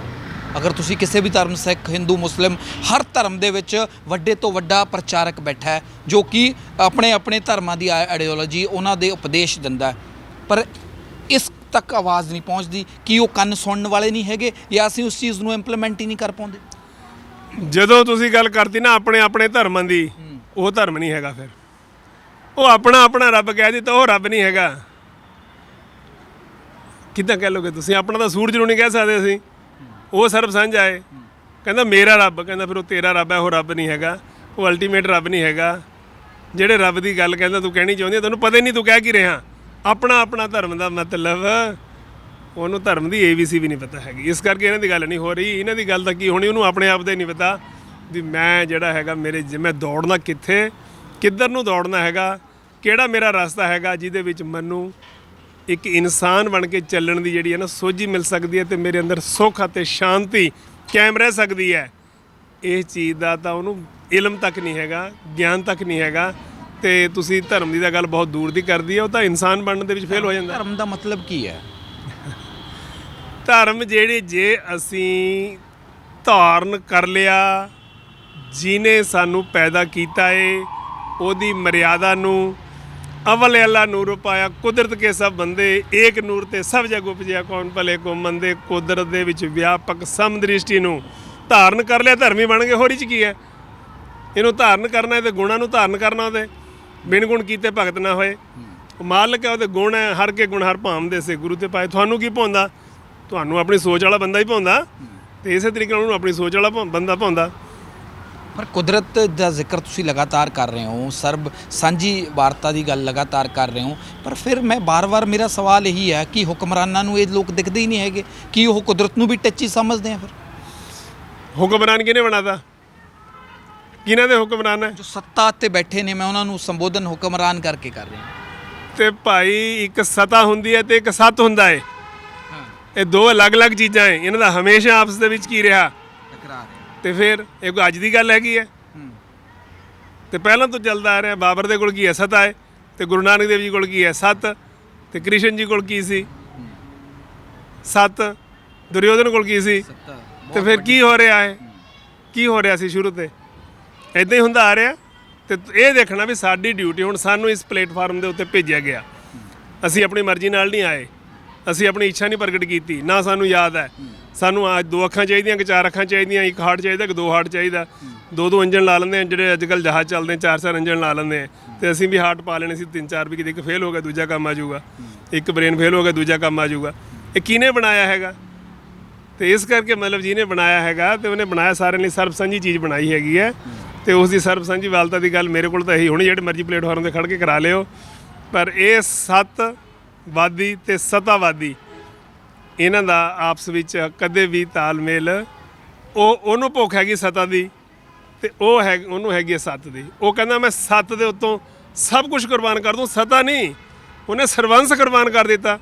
ਅਗਰ ਤੁਸੀਂ ਕਿਸੇ ਵੀ ਧਰਮ, ਸਿੱਖ, ਹਿੰਦੂ, ਮੁਸਲਿਮ ਹਰ ਧਰਮ ਦੇ ਵਿੱਚ ਵੱਡੇ ਤੋਂ ਵੱਡਾ ਪ੍ਰਚਾਰਕ ਬੈਠਾ ਹੈ, ਜੋ ਕਿ ਆਪਣੇ ਆਪਣੇ ਧਰਮਾਂ ਦੀ ਆਈਡੀਓਲੋਜੀ ਉਹਨਾਂ ਦੇ ਉਪਦੇਸ਼ ਦਿੰਦਾ ਪਰ ਇਸ ਤੱਕ ਆਵਾਜ਼ ਨਹੀਂ ਪਹੁੰਚਦੀ ਕਿ ਉਹ ਕੰਨ ਸੁਣਨ ਵਾਲੇ ਨਹੀਂ ਹੈਗੇ ਜਾਂ ਅਸੀਂ ਉਸ ਚੀਜ਼ ਨੂੰ ਇੰਪਲੀਮੈਂਟ ਹੀ ਨਹੀਂ ਕਰ ਪਾਉਂਦੇ। ਜਦੋਂ ਤੁਸੀਂ ਗੱਲ ਕਰਤੀ ਨਾ ਆਪਣੇ ਆਪਣੇ ਧਰਮਾਂ ਦੀ, ਉਹ ਧਰਮ ਨਹੀਂ ਹੈਗਾ ਫਿਰ। ਉਹ ਆਪਣਾ ਆਪਣਾ ਰੱਬ ਕਹਿ ਦਿੱਤਾ, ਉਹ ਰੱਬ ਨਹੀਂ ਹੈਗਾ। ਕਿੱਦਾਂ ਕਹਿ ਲੋਗੇ ਤੁਸੀਂ? ਆਪਣਾ ਤਾਂ ਸੂਰਜ ਨੂੰ ਨਹੀਂ ਕਹਿ ਸਕਦੇ ਅਸੀਂ। ਉਹ ਸਰਬ ਸਾਂਝਾ ਹੈ ਕਹਿੰਦਾ ਮੇਰਾ ਰੱਬ, ਕਹਿੰਦਾ ਫਿਰ ਉਹ ਤੇਰਾ ਰੱਬ ਹੈ, ਉਹ ਰੱਬ ਨਹੀਂ ਹੈਗਾ। ਉਹ ਅਲਟੀਮੇਟ ਰੱਬ ਨਹੀਂ ਹੈਗਾ। ਜਿਹੜੇ ਰੱਬ ਦੀ ਗੱਲ ਕਹਿੰਦਾ ਤੂੰ ਕਹਿਣੀ ਚਾਹੁੰਦੀ ਤੈਨੂੰ ਪਤਾ ਹੀ ਨਹੀਂ ਤੂੰ ਕਹਿ ਕੀ ਰਿਹਾ। ਆਪਣਾ ਆਪਣਾ ਧਰਮ ਦਾ ਮਤਲਬ, ਉਹਨੂੰ ਧਰਮ ਦੀ ਏਬੀਸੀ ਵੀ ਨਹੀਂ ਪਤਾ ਹੈਗੀ। ਇਸ ਕਰਕੇ ਇਹਨਾਂ ਦੀ ਗੱਲ ਨਹੀਂ ਹੋ ਰਹੀ। ਇਹਨਾਂ ਦੀ ਗੱਲ ਤਾਂ ਕੀ ਹੋਣੀ, ਉਹਨੂੰ ਆਪਣੇ ਆਪ ਦਾ ਹੀ ਨਹੀਂ ਪਤਾ ਵੀ ਮੈਂ ਜਿਹੜਾ ਹੈਗਾ, ਮੇਰੇ ਜ- ਮੈਂ ਦੌੜਨਾ ਕਿੱਥੇ, ਕਿੱਧਰ ਨੂੰ ਦੌੜਨਾ ਹੈਗਾ, ਕਿਹੜਾ ਮੇਰਾ ਰਸਤਾ ਹੈਗਾ ਜਿਹਦੇ ਵਿੱਚ ਮੈਨੂੰ ਇੱਕ ਇਨਸਾਨ ਬਣ ਕੇ ਚੱਲਣ ਦੀ ਜਿਹੜੀ ਹੈ ਨਾ ਸੋਝੀ ਮਿਲ ਸਕਦੀ ਹੈ ਤੇ ਮੇਰੇ ਅੰਦਰ ਸੁੱਖ ਅਤੇ ਸ਼ਾਂਤੀ ਕਾਇਮ ਰਹਿ ਸਕਦੀ ਹੈ। ਇਹ ਚੀਜ਼ ਦਾ ਤਾਂ ਉਹਨੂੰ ਇਲਮ ਤੱਕ ਨਹੀਂ ਹੈਗਾ ਗਿਆਨ ਤੱਕ ਨਹੀਂ ਹੈਗਾ ਤੇ ਤੁਸੀਂ ਧਰਮ ਦੀ ਤਾਂ ਗੱਲ ਬਹੁਤ ਦੂਰ ਦੀ ਕਰਦੀ ਹੈ ਉਹ ਤਾਂ ਇਨਸਾਨ ਬਣਨ ਦੇ ਵਿੱਚ ਫੇਲ ਹੋ ਜਾਂਦਾ। ਧਰਮ ਦਾ ਮਤਲਬ ਕੀ ਹੈ? ਧਰਮ ਜਿਹੜੇ ਜੇ ਅਸੀਂ ਧਾਰਨ ਕਰ ਲਿਆ ਜਿਨੇ ਸਾਨੂੰ ਪੈਦਾ ਕੀਤਾ ਏ ਉਹਦੀ ਮਰਿਆਦਾ ਨੂੰ ਅਵਲ ਅੱਲਾ ਨੂਰ ਪਾਇਆ ਕੁਦਰਤ ਕੇ ਸਭ ਬੰਦੇ, ਏਕ ਨੂਰ ਤੇ ਸਭ ਜਗ ਉਪਜਿਆ ਕੌਣ ਭਲੇ ਕੋ ਮੰਦੇ, ਕੁਦਰਤ ਦੇ ਵਿੱਚ ਵਿਆਪਕ ਸਮਦ੍ਰਿਸ਼ਟੀ ਨੂੰ ਧਾਰਨ ਕਰ ਲਿਆ, ਧਰਮੀ ਬਣ ਗਏ, ਹੋਰ ਹੀ ਚ ਕੀ ਹੈ? ਇਹਨੂੰ ਧਾਰਨ ਕਰਨਾ ਹੈ ਤੇ ਗੁਣਾਂ ਨੂੰ ਧਾਰਨ ਕਰਨਾ ਉਹਦੇ। ਬਿਨ ਗੁਣ ਕੀਤੇ ਭਗਤ ਨਾ ਹੋਏ। ਮਾਲਕ ਹੈ, ਉਹਦੇ ਗੁਣ ਹੈ, ਹਰ ਕੇ ਗੁਣ, ਹਰ ਭਾਮ ਦੇ ਸੇ ਗੁਰੂ ਤੇ ਪਾਏ। ਤੁਹਾਨੂੰ ਕੀ ਪਾਉਂਦਾ ਤੁਹਾਨੂੰ ਆਪਣੀ ਸੋਚ ਵਾਲਾ ਬੰਦਾ ਹੀ ਪਾਉਂਦਾ ਤੇ ਇਸੇ ਤਰੀਕੇ ਨਾਲ ਉਹਨੂੰ ਆਪਣੀ ਸੋਚ ਵਾਲਾ ਭਾ- ਬੰਦਾ ਪਾਉਂਦਾ ਪਰ ਕੁਦਰਤ ਦਾ ਜ਼ਿਕਰ ਤੁਸੀਂ ਲਗਾਤਾਰ ਕਰ ਰਹੇ ਹੋ ਸਰਬ ਸਾਂਝੀ ਵਾਰਤਾ ਦੀ ਗੱਲ ਲਗਾਤਾਰ ਕਰ ਰਹੇ ਹੋ ਪਰ ਫਿਰ ਮੈਂ ਬਾਰ-ਬਾਰ ਮੇਰਾ ਸਵਾਲ ਇਹੀ ਹੈ ਕਿ ਹੁਕਮਰਾਨਾਂ ਨੂੰ ਇਹ ਲੋਕ ਦਿਖਦੇ ਹੀ ਨਹੀਂ ਹੈਗੇ ਕਿ ਉਹ ਕੁਦਰਤ ਨੂੰ ਵੀ ਟੱਚੀ ਸਮਝਦੇ ਆ ਫਿਰ? ਹੁਕਮਰਾਨ ਕਿਹਨੇ ਬਣਾਤਾ? ਕਿਹਨਾਂ ਦੇ ਹੁਕਮਰਾਨ ਹੈ? ਜੋ ਸੱਤਾ ਤੇ ਬੈਠੇ ਨੇ ਮੈਂ ਉਹਨਾਂ ਨੂੰ ਸੰਬੋਧਨ ਹੁਕਮਰਾਨ ਕਰਕੇ ਕਰ ਰਿਹਾ। ਤੇ ਭਾਈ ਇੱਕ ਸਤਾ ਹੁੰਦੀ ਹੈ ਤੇ ਇੱਕ ਸੱਤ ਹੁੰਦਾ ਹੈ। ਇਹ ਦੋ ਅਲੱਗ-ਅਲੱਗ ਚੀਜ਼ਾਂ ਹੈ। ਇਹਨਾਂ ਦਾ ਹਮੇਸ਼ਾ ਆਪਸ ਦੇ ਵਿੱਚ ਕੀ ਰਹੇ? ਤੇ ਫਿਰ ਇਹ ਕੋਈ ਅੱਜ ਦੀ ਗੱਲ ਹੈਗੀ ਹੈ? ਤੇ ਪਹਿਲਾਂ ਤੋਂ ਚੱਲਦਾ ਆ ਰਿਹਾ ਬਾਬਰ ਦੇ ਕੋਲ ਕੀ ਹੈ ਸਤਾ ਹੈ ਤੇ ਗੁਰੂ ਨਾਨਕ ਦੇਵ ਜੀ ਕੋਲ ਕੀ ਹੈ ਸੱਤ? ਤੇ ਕ੍ਰਿਸ਼ਨ ਜੀ ਕੋਲ ਕੀ ਸੀ? ਸੱਤ। ਦੁਰਯੋਧਨ ਕੋਲ ਕੀ ਸੀ? ਤੇ ਫਿਰ ਕੀ ਹੋ ਰਿਹਾ ਹੈ? ਕੀ ਹੋ ਰਿਹਾ ਸੀ ਸ਼ੁਰੂ ਤੇ? ਇਦਾਂ ਹੀ ਹੁੰਦਾ ਆ ਰਿਹਾ। ਤੇ ਇਹ ਦੇਖਣਾ ਵੀ ਸਾਡੀ ਡਿਊਟੀ ਹੁਣ ਸਾਨੂੰ ਇਸ ਪਲੇਟਫਾਰਮ ਦੇ ਉੱਤੇ ਭੇਜਿਆ ਗਿਆ। ਅਸੀਂ ਆਪਣੀ ਮਰਜ਼ੀ ਨਾਲ ਨਹੀਂ ਆਏ। ਅਸੀਂ ਆਪਣੀ ਇੱਛਾ ਨਹੀਂ ਪ੍ਰਗਟ ਕੀਤੀ। ਨਾ ਸਾਨੂੰ ਯਾਦ ਹੈ। ਸਾਨੂੰ ਅੱਜ ਦੋ ਅੱਖਾਂ ਚਾਹੀਦੀਆਂ ਕਿ ਚਾਰ ਅੱਖਾਂ ਚਾਹੀਦੀਆਂ, ਇੱਕ ਹਾਰਟ ਚਾਹੀਦਾ ਕਿ ਦੋ ਹਾਰਟ ਚਾਹੀਦਾ। ਦੋ ਦੋ ਇੰਜਨ ਲਾ ਲੈਂਦੇ ਆ, ਜਿਹੜੇ ਅੱਜ ਕੱਲ ਜਹਾਜ਼ ਚੱਲਦੇ ਆ, ਚਾਰ ਚਾਰ ਇੰਜਨ ਲਾ ਲੈਂਦੇ ਆ। ਤੇ ਅਸੀਂ ਵੀ ਹਾਰਟ ਪਾ ਲੈਣੇ ਸੀ, ਤਿੰਨ ਚਾਰ ਵੀ ਕਿਤੇ ਇੱਕ ਫੇਲ ਹੋ ਗਿਆ, ਦੂਜਾ ਕੰਮ ਆ ਜਾਊਗਾ। ਇੱਕ ਬ੍ਰੇਨ ਫੇਲ ਹੋ ਗਿਆ, ਦੂਜਾ ਕੰਮ ਆ ਜਾਊਗਾ। ਇਹ ਕਿਹਨੇ ਬਣਾਇਆ ਹੈਗਾ? ਤੇ ਇਸ ਕਰਕੇ ਮਤਲਬ ਜਿਹਨੇ ਬਣਾਇਆ ਹੈਗਾ, ਤੇ ਉਹਨੇ ਬਣਾਇਆ ਸਾਰਿਆਂ ਲਈ ਸਰਬ ਸਾਂਝੀ ਚੀਜ਼ ਬਣਾਈ ਹੈਗੀ ਹੈ। ਤੇ ਉਸ ਦੀ ਸਰਬ ਸਾਂਝੀ ਵਾਲਤਾ ਦੀ ਗੱਲ ਮੇਰੇ ਕੋਲ ਤਾਂ ਇਹੀ ਹੋਣੀ, ਜਿਹੜੇ ਮਰਜ਼ੀ ਪਲੇਟਫਾਰਮ ਤੇ ਖੜ ਕੇ ਕਰਾ ਲਿਓ। ਪਰ ਇਹ ਸੱਤ ਵਾਦੀ ਤੇ ਸਤਾਵਾਦੀ ਇਹਨਾਂ ਦਾ ਆਪਸ ਵਿੱਚ ਕਦੇ ਵੀ ਤਾਲਮੇਲ ਉਹ ਉਹਨੂੰ ਭੁੱਖ ਹੈਗੀ ਸਤਾ ਦੀ ਤੇ ਉਹ ਹੈ ਉਹਨੂੰ ਹੈਗੀ ਹੈ ਸੱਤ ਦੀ। ਉਹ ਕਹਿੰਦਾ ਮੈਂ ਸੱਤ ਦੇ ਉੱਤੋਂ ਸਭ ਕੁਝ ਕੁਰਬਾਨ ਕਰ ਦੂੰ ਸਤਾ ਨਹੀਂ ਉਹਨੇ ਸਰਵੰਸ ਕੁਰਬਾਨ ਕਰ ਦਿੱਤਾ।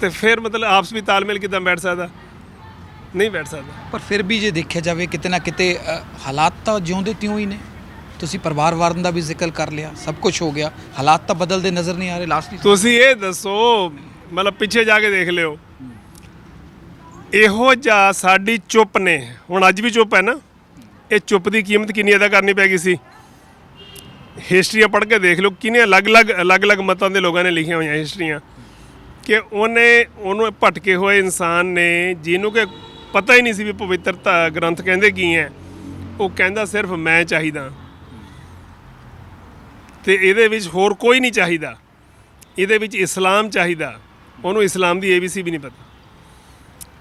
ਤੇ ਫਿਰ ਮਤਲਬ ਆਪਸ ਵਿੱਚ ਤਾਲਮੇਲ ਕਿਦਾਂ ਬੈਠ ਸਕਦਾ? ਨਹੀਂ ਬੈਠ ਸਕਦਾ। ਪਰ ਫਿਰ ਵੀ ਜੇ ਦੇਖਿਆ ਜਾਵੇ ਕਿਤੇ ਨਾ ਕਿਤੇ ਹਾਲਾਤ ਤਾਂ ਜਿਉਂਦੇ ਤਿਉਂ ਹੀ ਨੇ। ਤੁਸੀਂ ਪਰਿਵਾਰਵਾਦ ਦਾ ਵੀ ਜ਼ਿਕਰ ਕਰ ਲਿਆ ਸਭ ਕੁਝ ਹੋ ਗਿਆ। ਹਾਲਾਤ ਤਾਂ ਬਦਲਦੇ ਨਜ਼ਰ ਨਹੀਂ ਆ ਰਹੇ ਲਾਸਟ ਤੁਸੀਂ ਇਹ ਦੱਸੋ ਮਤਲਬ ਪਿੱਛੇ ਜਾ ਕੇ ਦੇਖ ਲਿਓ। ਇਹੋ ਜਿਹਾ ਸਾਡੀ ਚੁੱਪ ਨੇ। ਹੁਣ ਅੱਜ ਵੀ ਚੁੱਪ ਹੈ ਨਾ। ਇਹ ਚੁੱਪ ਦੀ ਕੀਮਤ ਕਿੰਨੀ ਅਦਾ ਕਰਨੀ ਪੈ ਗਈ ਸੀ। ਹਿਸਟਰੀਆਂ ਪੜ੍ਹ ਕੇ ਦੇਖ ਲਓ ਕਿੰਨੇ ਅਲੱਗ-ਅਲੱਗ ਅਲੱਗ-ਅਲੱਗ ਮਤਾਂ ਦੇ ਲੋਕਾਂ ਨੇ ਲਿਖੀਆਂ ਹੋਈਆਂ ਹਿਸਟਰੀਆਂ। ਕਿ ਉਹਨੇ, ਉਹਨੂੰ ਭਟਕੇ ਹੋਏ ਇਨਸਾਨ ਨੇ, ਜਿਹਨੂੰ ਕਿ ਪਤਾ ਹੀ ਨਹੀਂ ਸੀ ਵੀ ਪਵਿੱਤਰਤਾ ਗ੍ਰੰਥ ਕਹਿੰਦੇ ਕੀ ਹੈ। ਉਹ ਕਹਿੰਦਾ ਸਿਰਫ ਮੈਂ ਚਾਹੀਦਾ। ਤੇ ਇਹਦੇ ਵਿੱਚ ਹੋਰ ਕੋਈ ਨਹੀਂ ਚਾਹੀਦਾ। ਇਹਦੇ ਵਿੱਚ ਇਸਲਾਮ ਚਾਹੀਦਾ। ਉਹਨੂੰ ਇਸਲਾਮ ਦੀ ਏਬੀਸੀ ਵੀ ਨਹੀਂ ਪਤਾ।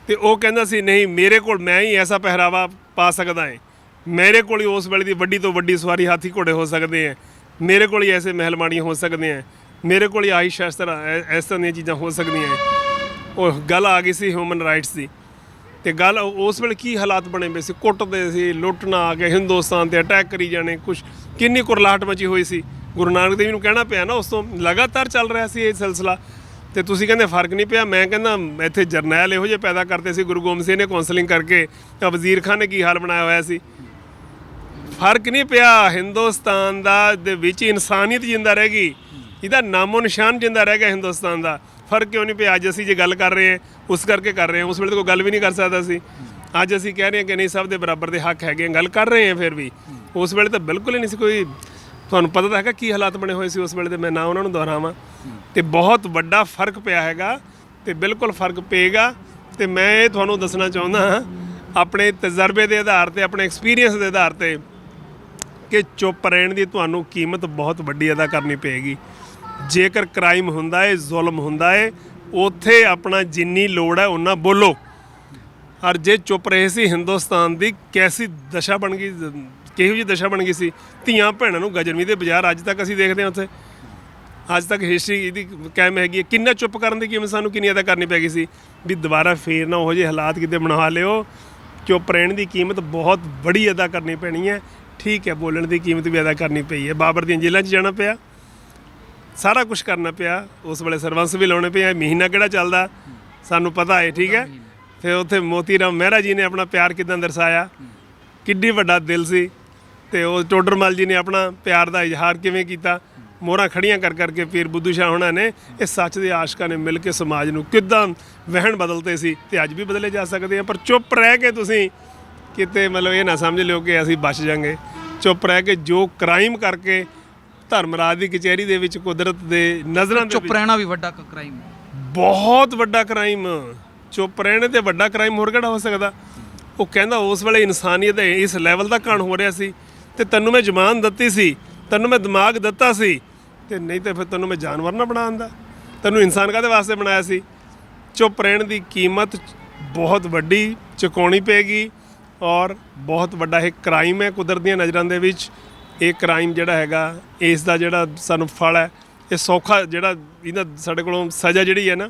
ਤੇ ਉਹ ਕਹਿੰਦਾ ਸੀ, ਨਹੀਂ, ਮੇਰੇ ਕੋਲ ਮੈਂ ਹੀ ਐਸਾ ਪਹਿਰਾਵਾ ਪਾ ਸਕਦਾ ਹਾਂ ਮੇਰੇ ਕੋਲ ਹੀ ਉਸ ਵੇਲੇ ਦੀ ਵੱਡੀ ਤੋਂ ਵੱਡੀ ਸਵਾਰੀ ਹਾਥੀ ਘੋੜੇ ਹੋ ਸਕਦੇ ਹੈ ਮੇਰੇ ਕੋਲ ਹੀ ਐਸੇ ਮਹਿਲਮਾਨੀਆਂ ਹੋ ਸਕਦੇ ਹੈ ਮੇਰੇ ਕੋਲ ਹੀ ਆਹੀ ਸ਼ਸਤਰ ਇਸ ਤਰ੍ਹਾਂ ਦੀਆਂ ਚੀਜ਼ਾਂ ਹੋ ਸਕਦੀਆਂ ਹੈ ਉਹ ਗੱਲ ਆ ਗਈ ਸੀ ਹਿਊਮਨ ਰਾਈਟਸ ਦੀ। ਤੇ ਗੱਲ ਉਸ ਵੇਲੇ ਕੀ ਹਾਲਾਤ ਬਣੇ ਪਏ ਸੀ? ਕੁੱਟਦੇ ਸੀ, ਲੁੱਟਣਾ, ਆ ਕੇ ਹਿੰਦੁਸਤਾਨ ਤੇ ਅਟੈਕ ਕਰੀ ਜਾਣੇ ਕੁਝ ਕਿੰਨੀ ਕੁਰਲਾਹਟ ਮਚੀ ਹੋਈ ਸੀ? ਗੁਰੂ ਨਾਨਕ ਦੇਵ ਜੀ ਨੂੰ ਕਹਿਣਾ ਪਿਆ ਨਾ, ਉਸ ਤੋਂ ਲਗਾਤਾਰ ਚੱਲ ਰਿਹਾ ਸੀ ਇਹ ਸਿਲਸਿਲਾ। ਤੇ ਤੁਸੀਂ ਕਹਿੰਦੇ ਫ਼ਰਕ ਨਹੀਂ ਪਿਆ ਮੈਂ ਕਹਿੰਦਾ ਇੱਥੇ ਜਰਨੈਲ ਇਹੋ ਜਿਹੇ ਪੈਦਾ ਕਰਤੇ ਸੀ ਗੁਰੂ ਗੋਬਿੰਦ ਸਿੰਘ ਨੇ ਕਾਉਂਸਲਿੰਗ ਕਰਕੇ ਤਾਂ ਵਜ਼ੀਰ ਖਾਨ ਨੇ ਕੀ ਹਾਲ ਬਣਾਇਆ ਹੋਇਆ ਸੀ। ਫ਼ਰਕ ਨਹੀਂ ਪਿਆ ਹਿੰਦੁਸਤਾਨ ਦਾ ਦੇ ਵਿੱਚ ਇਨਸਾਨੀਅਤ ਜਿੰਦਾ ਰਹਿ ਗਈ ਇਹਦਾ ਨਾਮੋ ਨਿਸ਼ਾਨ ਜਿੰਦਾ ਰਹਿ ਗਿਆ ਹਿੰਦੁਸਤਾਨ ਦਾ। ਫ਼ਰਕ ਕਿਉਂ ਨਹੀਂ ਪਿਆ ਅੱਜ ਅਸੀਂ ਜੇ ਗੱਲ ਕਰ ਰਹੇ ਹਾਂ ਉਸ ਕਰਕੇ ਕਰ ਰਹੇ ਹਾਂ ਉਸ ਵੇਲੇ ਤਾਂ ਕੋਈ ਗੱਲ ਵੀ ਨਹੀਂ ਕਰ ਸਕਦਾ ਸੀ। ਅੱਜ ਅਸੀਂ ਕਹਿ ਰਹੇ ਹਾਂ ਕਿ ਨਹੀਂ ਸਭ ਦੇ ਬਰਾਬਰ ਦੇ ਹੱਕ ਹੈਗੇ ਹਾਂ, ਗੱਲ ਕਰ ਰਹੇ ਹਾਂ ਫਿਰ ਵੀ। ਉਸ ਵੇਲੇ ਤਾਂ ਬਿਲਕੁਲ ਹੀ ਨਹੀਂ ਸੀ ਕੋਈ ਤੁਹਾਨੂੰ ਪਤਾ ਤਾਂ ਹੈਗਾ ਕੀ ਹਾਲਾਤ ਬਣੇ ਹੋਏ ਸੀ ਉਸ ਵੇਲੇ ਦੇ, ਮੈਂ ਨਾ ਉਹਨਾਂ ਨੂੰ ਦੁਹਰਾਵਾਂ। ਤੇ ਬਹੁਤ ਵੱਡਾ ਫ਼ਰਕ ਪਿਆ ਹੈਗਾ ਤੇ ਬਿਲਕੁਲ ਫ਼ਰਕ ਪਏਗਾ। ਤੇ ਮੈਂ ਇਹ ਤੁਹਾਨੂੰ ਦੱਸਣਾ ਚਾਹੁੰਦਾ ਹਾਂ, ਆਪਣੇ ਤਜਰਬੇ ਦੇ ਆਧਾਰ ਤੇ, ਆਪਣੇ ਐਕਸਪੀਰੀਅੰਸ ਦੇ ਆਧਾਰ ਤੇ ਕਿ ਚੁੱਪ ਰਹਿਣ ਦੀ ਤੁਹਾਨੂੰ ਕੀਮਤ ਬਹੁਤ ਵੱਡੀ ਅਦਾ ਕਰਨੀ ਪਏਗੀ। ਜੇਕਰ ਕ੍ਰਾਈਮ ਹੁੰਦਾ ਏ, ਜ਼ੁਲਮ ਹੁੰਦਾ ਹੈ ਉੱਥੇ ਆਪਣਾ ਜਿੰਨੀ ਲੋੜ ਹੈ ਉਹਨਾਂ ਬੋਲੋ। ਔਰ ਜੇ ਚੁੱਪ ਰਹੇ ਸੀ ਹਿੰਦੁਸਤਾਨ ਦੀ, ਕੈਸੀ ਦਸ਼ਾ ਬਣ ਗਈ? ਕਿਹੋ ਜਿਹੀ ਦਸ਼ਾ ਬਣ ਗਈ ਸੀ? ਧੀਆਂ ਭੈਣਾਂ ਨੂੰ ਗਜਨਵੀ ਦੇ ਬਾਜ਼ਾਰ ਅੱਜ ਤੱਕ ਅਸੀਂ ਦੇਖਦੇ ਹਾਂ ਉੱਥੇ। ਅੱਜ ਤੱਕ ਹਿਸਟਰੀ ਇਹਦੀ ਕਾਇਮ ਹੈਗੀ ਹੈ। ਕਿੰਨਾ ਚੁੱਪ ਕਰਨ ਦੀ ਕੀਮਤ ਸਾਨੂੰ ਕਿੰਨੀ ਅਦਾ ਕਰਨੀ ਪੈ ਗਈ ਸੀ? ਵੀ ਦੁਬਾਰਾ ਫੇਰ ਨਾ ਉਹੋ ਜਿਹੇ ਹਾਲਾਤ ਕਿਤੇ ਬਣਾ ਲਿਓ ਚੁੱਪ ਰਹਿਣ ਦੀ ਕੀਮਤ ਬਹੁਤ ਬੜੀ ਅਦਾ ਕਰਨੀ ਪੈਣੀ ਹੈ। ਠੀਕ ਹੈ ਬੋਲਣ ਦੀ ਕੀਮਤ ਵੀ ਅਦਾ ਕਰਨੀ ਪਈ ਹੈ। ਬਾਬਰ ਦੀਆਂ ਜੇਲ੍ਹਾਂ 'ਚ ਜਾਣਾ ਪਿਆ। ਸਾਰਾ ਕੁਝ ਕਰਨਾ ਪਿਆ। ਉਸ ਵੇਲੇ ਸਰਵੰਸ ਵੀ ਲਾਉਣੇ ਪਏ ਮਹੀਨਾ ਕਿਹੜਾ ਚੱਲਦਾ? ਸਾਨੂੰ ਪਤਾ ਹੈ ਠੀਕ ਹੈ। ਫਿਰ ਉੱਥੇ ਮੋਤੀ ਰਾਮ ਮਹਿਰਾ ਜੀ ਨੇ ਆਪਣਾ ਪਿਆਰ ਕਿਦਾਂ ਦਰਸਾਇਆ? ਕਿੱਡੀ ਵੱਡਾ ਦਿਲ ਸੀ। ਤੇ ਉਹ ਟੋਡਰਮਲ ਜੀ ਨੇ ਆਪਣਾ ਪਿਆਰ ਦਾ ਇਜ਼ਹਾਰ ਕਿਵੇਂ ਕੀਤਾ? ਮੋਹਰਾਂ ਖੜੀਆਂ ਕਰ ਕਰਕੇ ਪੀਰ ਬੁੱਧੂ ਸ਼ਾਹ ਹੋਣਾ ਨੇ ਇਹ ਸੱਚ ਦੇ ਆਸ਼ਕਾਂ ਨੇ ਮਿਲ ਕੇ ਸਮਾਜ ਨੂੰ ਕਿਦਾਂ ਵਹਿਣ ਬਦਲਤੇ ਸੀ ਤੇ ਅੱਜ ਵੀ ਬਦਲੇ ਜਾ ਸਕਦੇ ਆ। ਪਰ ਚੁੱਪ ਰਹਿ ਕੇ ਤੁਸੀਂ ਕਿਤੇ ਮਤਲਬ ਇਹ ਨਾ ਸਮਝ ਲਿਓ ਕਿ ਅਸੀਂ ਬਚ ਜਾਾਂਗੇ। ਚੁੱਪ ਰਹਿ ਕੇ ਜੋ ਕ੍ਰਾਈਮ ਕਰਕੇ ਧਰਮਰਾਜ ਦੀ ਕਚਹਿਰੀ ਦੇ ਵਿੱਚ ਕੁਦਰਤ ਦੇ ਨਜ਼ਰਾਂ ਦੇ ਚੁੱਪ ਰਹਿਣਾ ਵੀ ਵੱਡਾ ਕ੍ਰਾਈਮ ਬਹੁਤ ਵੱਡਾ ਕ੍ਰਾਈਮ। ਚੁੱਪ ਰਹਿਣੇ ਤੇ ਵੱਡਾ ਕ੍ਰਾਈਮ ਹੋਰ ਕਿਹੜਾ ਹੋ ਸਕਦਾ? ਉਹ ਕਹਿੰਦਾ ਉਸ ਵੇਲੇ ਇਨਸਾਨੀਅਤ ਇਸ ਲੈਵਲ ਦਾ ਘਣ ਹੋ ਰਿਹਾ ਸੀ। ਤੇ ਤੈਨੂੰ ਮੈਂ ਜ਼ਮਾਨ ਦਿੱਤੀ ਸੀ, ਤੈਨੂੰ ਮੈਂ ਦਿਮਾਗ ਦਿੱਤਾ ਸੀ, ਤੇ ਨਹੀਂ ਤੇ ਫਿਰ ਤੈਨੂੰ ਮੈਂ ਜਾਨਵਰ ਨਾ ਬਣਾਉਂਦਾ ਤੈਨੂੰ ਇਨਸਾਨ ਕਾਦੇ ਵਾਸਤੇ ਬਣਾਇਆ ਸੀ? ਚੁੱਪ ਰਹਿਣ ਦੀ ਕੀਮਤ ਬਹੁਤ ਵੱਡੀ ਚੁਕਾਉਣੀ ਪਏਗੀ ਔਰ ਬਹੁਤ ਵੱਡਾ ਇਹ ਕ੍ਰਾਈਮ ਹੈ ਕੁਦਰਤ ਦੀਆਂ ਨਜ਼ਰਾਂ ਦੇ ਵਿੱਚ। ਇਹ ਕ੍ਰਾਈਮ ਜਿਹੜਾ ਹੈਗਾ, ਇਸ ਦਾ ਜਿਹੜਾ ਸਾਨੂੰ ਫਲ ਹੈ, ਇਹ ਸੌਖਾ ਜਿਹੜਾ ਇਹਨਾਂ ਸਾਡੇ ਕੋਲੋਂ ਸਜ਼ਾ ਜਿਹੜੀ ਹੈ ਨਾ,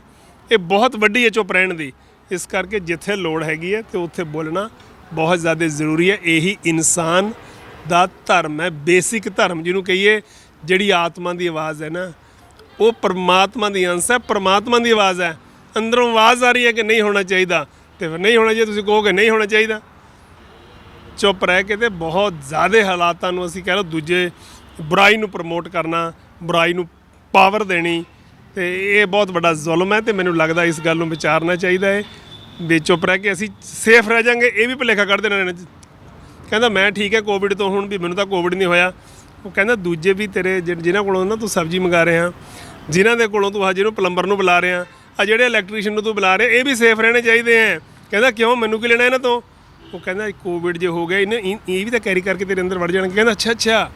ਇਹ ਬਹੁਤ ਵੱਡੀ ਹੈ ਚੁੱਪ ਰਹਿਣ ਦੀ। ਇਸ ਕਰਕੇ ਜਿੱਥੇ ਲੋੜ ਹੈਗੀ ਹੈ ਤੇ ਉੱਥੇ ਬੋਲਣਾ ਬਹੁਤ ਜ਼ਿਆਦਾ ਜ਼ਰੂਰੀ ਹੈ। ਇਹੀ ਇਨਸਾਨ ਦਾ ਧਰਮ ਹੈ, ਬੇਸਿਕ ਧਰਮ ਜਿਹਨੂੰ ਕਹੀਏ, ਜਿਹੜੀ ਆਤਮਾ ਦੀ ਆਵਾਜ਼ ਹੈ ਨਾ, ਉਹ ਪਰਮਾਤਮਾ ਦੀ ਅੰਸ਼ ਹੈ, ਪਰਮਾਤਮਾ ਦੀ ਆਵਾਜ਼ ਹੈ। ਅੰਦਰੋਂ ਆਵਾਜ਼ ਆ ਰਹੀ ਹੈ ਕਿ ਨਹੀਂ ਹੋਣਾ ਚਾਹੀਦਾ, ਤੇ ਫਿਰ ਨਹੀਂ ਹੋਣਾ ਚਾਹੀਦਾ, ਤੁਸੀਂ ਕਹੋਗੇ ਨਹੀਂ ਹੋਣਾ ਚਾਹੀਦਾ। ਚੁੱਪ ਰਹਿ ਕੇ ਤੇ ਬਹੁਤ ਜ਼ਿਆਦਾ ਹਾਲਾਤਾਂ ਨੂੰ ਅਸੀਂ ਕਹਿ ਲਓ ਦੂਜੇ, ਬੁਰਾਈ ਨੂੰ ਪ੍ਰਮੋਟ ਕਰਨਾ, ਬੁਰਾਈ ਨੂੰ ਪਾਵਰ ਦੇਣੀ, ਤੇ ਇਹ ਬਹੁਤ ਵੱਡਾ ਜ਼ੁਲਮ ਹੈ ਤੇ ਮੈਨੂੰ ਲੱਗਦਾ ਇਸ ਗੱਲ ਨੂੰ ਵਿਚਾਰਨਾ ਚਾਹੀਦਾ ਹੈ। ਵੀ ਚੁੱਪ ਰਹਿ ਕੇ ਅਸੀਂ ਸੇਫ ਰਹਿ ਜਾਾਂਗੇ, ਇਹ ਵੀ ਭੁਲੇਖਾ ਕੱਢ ਦੇਣਾ ਇਹਨਾਂ 'ਚ। ਕਹਿੰਦਾ, ਮੈਂ ਠੀਕ ਹੈ ਕੋਵਿਡ ਤੋਂ, ਹੁਣ ਵੀ ਮੈਨੂੰ ਤਾਂ ਕੋਵਿਡ ਨਹੀਂ ਹੋਇਆ। ਉਹ ਕਹਿੰਦਾ, ਦੂਜੇ ਵੀ ਤੇਰੇ ਜਿ- ਜਿਨ੍ਹਾਂ ਕੋਲੋਂ ਨਾ ਤੂੰ ਸਬਜ਼ੀ ਮੰਗਾ ਰਿਹਾ, ਜਿਨ੍ਹਾਂ ਦੇ ਕੋਲੋਂ ਤੂੰ ਆ ਜਿਹਨੂੰ ਪਲੰਬਰ ਨੂੰ ਬੁਲਾ ਰਿਹਾ ਆ ਜਿਹੜੇ ਇਲੈਕਟ੍ਰੀਸ਼ੀਅਨ ਨੂੰ ਤੂੰ ਬੁਲਾ ਰਿਹਾ, ਇਹ ਵੀ ਸੇਫ ਰਹਿਣੇ ਚਾਹੀਦੇ ਆ ਕਹਿੰਦਾ, ਕਿਉਂ? ਮੈਨੂੰ ਕੀ ਲੈਣਾ ਇਹਨਾਂ ਤੋਂ? ਉਹ ਕਹਿੰਦਾ ਕੋਵਿਡ ਜੇ ਹੋ ਗਿਆ, ਇਹਨੇ, ਇਹ ਇਹ ਵੀ ਤਾਂ ਕੈਰੀ ਕਰਕੇ ਤੇਰੇ ਅੰਦਰ ਵੜ ਜਾਣਗੇ। ਕਹਿੰਦਾ, ਅੱਛਾ ਅੱਛਾ।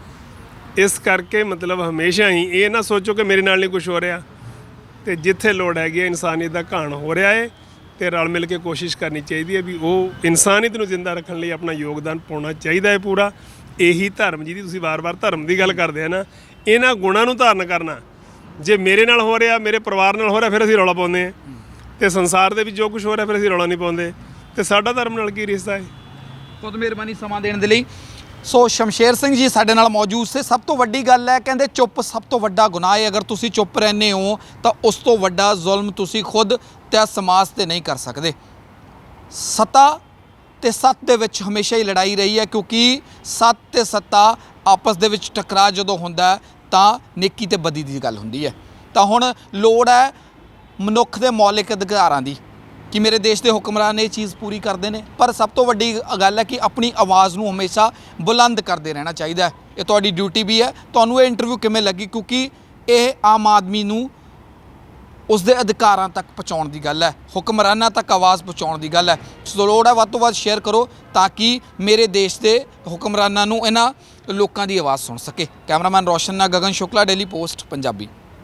ਇਸ ਕਰਕੇ ਮਤਲਬ ਹਮੇਸ਼ਾ ਹੀ ਇਹ ਨਾ ਸੋਚੋ ਕਿ ਮੇਰੇ ਨਾਲ ਨਹੀਂ ਕੁਝ ਹੋ ਰਿਹਾ। ਤੇ ਜਿੱਥੇ ਲੋੜ ਹੈਗੀ ਹੈ ਇਨਸਾਨੀਅਤ ਦਾ ਘਾਣ ਹੋ ਰਿਹਾ ਹੈ ਤੇ ਰਲ ਮਿਲ ਕੇ ਕੋਸ਼ਿਸ਼ ਕਰਨੀ ਚਾਹੀਦੀ ਹੈ ਵੀ ਉਹ ਇਨਸਾਨੀਅਤ ਨੂੰ ਜ਼ਿੰਦਾ ਰੱਖਣ ਲਈ ਆਪਣਾ ਯੋਗਦਾਨ ਪਾਉਣਾ ਚਾਹੀਦਾ ਹੈ ਪੂਰਾ। ਇਹੀ ਧਰਮ ਜਿਹਦੀ ਤੁਸੀਂ ਵਾਰ-ਵਾਰ ਧਰਮ ਦੀ ਗੱਲ ਕਰਦੇ ਆ ਨਾ, ਇਹਨਾਂ ਗੁਣਾਂ ਨੂੰ ਧਾਰਨ ਕਰਨਾ। ਜੇ ਮੇਰੇ ਨਾਲ ਹੋ ਰਿਹਾ, ਮੇਰੇ ਪਰਿਵਾਰ ਨਾਲ ਹੋ ਰਿਹਾ, ਫਿਰ ਅਸੀਂ ਰੌਲਾ ਪਾਉਂਦੇ ਆ। ਤੇ ਸੰਸਾਰ ਦੇ ਵਿੱਚ ਜੋ ਕੁਝ ਹੋ ਰਿਹਾ, ਫਿਰ ਅਸੀਂ ਰੌਲਾ ਨਹੀਂ ਪਾਉਂਦੇ। ਤੇ ਸਾਡਾ ਧਰਮ ਨਾਲ ਕੀ ਰਿਸ਼ਤਾ ਹੈ? ਬਹੁਤ ਮਿਹਰਬਾਨੀ ਸਮਾਂ ਦੇਣ ਦੇ ਲਈ। ਸੋ ਸ਼ਮਸ਼ੇਰ ਸਿੰਘ ਜੀ ਸਾਡੇ ਨਾਲ ਮੌਜੂਦ ਸੇ। ਸਭ ਤੋਂ ਵੱਡੀ ਗੱਲ ਹੈ, ਕਹਿੰਦੇ ਚੁੱਪ ਸਭ ਤੋਂ ਵੱਡਾ ਗੁਨਾਹ ਹੈ। ਅਗਰ ਤੁਸੀਂ ਚੁੱਪ ਰਹਿੰਦੇ ਹੋ, ਤਾਂ ਉਸ ਤੋਂ ਵੱਡਾ ਜ਼ੁਲਮ ਤੁਸੀਂ ਖੁਦ ਤੇ ਸਮਾਜ ਤੇ ਨਹੀਂ ਕਰ ਸਕਦੇ। ਸੱਤਾ ਤੇ ਸੱਤ ਦੇ ਵਿੱਚ ਹਮੇਸ਼ਾ ਹੀ ਲੜਾਈ ਰਹੀ ਹੈ, ਕਿਉਂਕਿ ਸੱਤ ਤੇ ਸੱਤਾ ਆਪਸ ਦੇ ਵਿੱਚ ਟਕਰਾਅ ਜਦੋਂ ਹੁੰਦਾ ਤਾਂ ਨੇਕੀ ਤੇ ਬਦੀ ਦੀ ਗੱਲ ਹੁੰਦੀ ਹੈ। ਤਾਂ ਹੁਣ ਲੋੜ ਹੈ ਮਨੁੱਖ ਦੇ ਮੌਲਿਕ ਅਧਿਕਾਰਾਂ ਦੀ। ਕਿ ਮੇਰੇ ਦੇਸ਼ ਦੇ ਹੁਕਮਰਾਨ ਇਹ ਚੀਜ਼ ਪੂਰੀ ਕਰਦੇ ਨੇ। ਪਰ ਸਭ ਤੋਂ ਵੱਡੀ ਗੱਲ ਹੈ ਕਿ ਆਪਣੀ ਆਵਾਜ਼ ਨੂੰ ਹਮੇਸ਼ਾ ਬੁਲੰਦ ਕਰਦੇ ਰਹਿਣਾ ਚਾਹੀਦਾ ਹੈ। ਇਹ ਤੁਹਾਡੀ ਡਿਊਟੀ ਵੀ ਹੈ। ਤੁਹਾਨੂੰ ਇਹ ਇੰਟਰਵਿਊ ਕਿਵੇਂ ਲੱਗੀ? ਕਿਉਂਕਿ ਇਹ ਆਮ ਆਦਮੀ ਨੂੰ ਉਸ ਦੇ ਅਧਿਕਾਰਾਂ ਤੱਕ ਪਹੁੰਚਾਉਣ ਦੀ ਗੱਲ ਹੈ। ਹੁਕਮਰਾਨਾਂ ਤੱਕ ਆਵਾਜ਼ ਪਹੁੰਚਾਉਣ ਦੀ ਗੱਲ ਹੈ। ਸੋ ਲੋੜ ਹੈ ਵੱਧ ਤੋਂ ਵੱਧ ਸ਼ੇਅਰ ਕਰੋ ਤਾਂ ਕਿ ਮੇਰੇ ਦੇਸ਼ ਦੇ ਹੁਕਮਰਾਨਾਂ ਨੂੰ ਇਹਨਾਂ ਲੋਕਾਂ ਦੀ ਆਵਾਜ਼ ਸੁਣ ਸਕੇ। ਕੈਮਰਾਮੈਨ ਰੋਸ਼ਨ ਨਾਲ ਗਗਨ ਸ਼ੁਕਲਾ ਡੇਲੀ ਪੋਸਟ ਪੰਜਾਬੀ।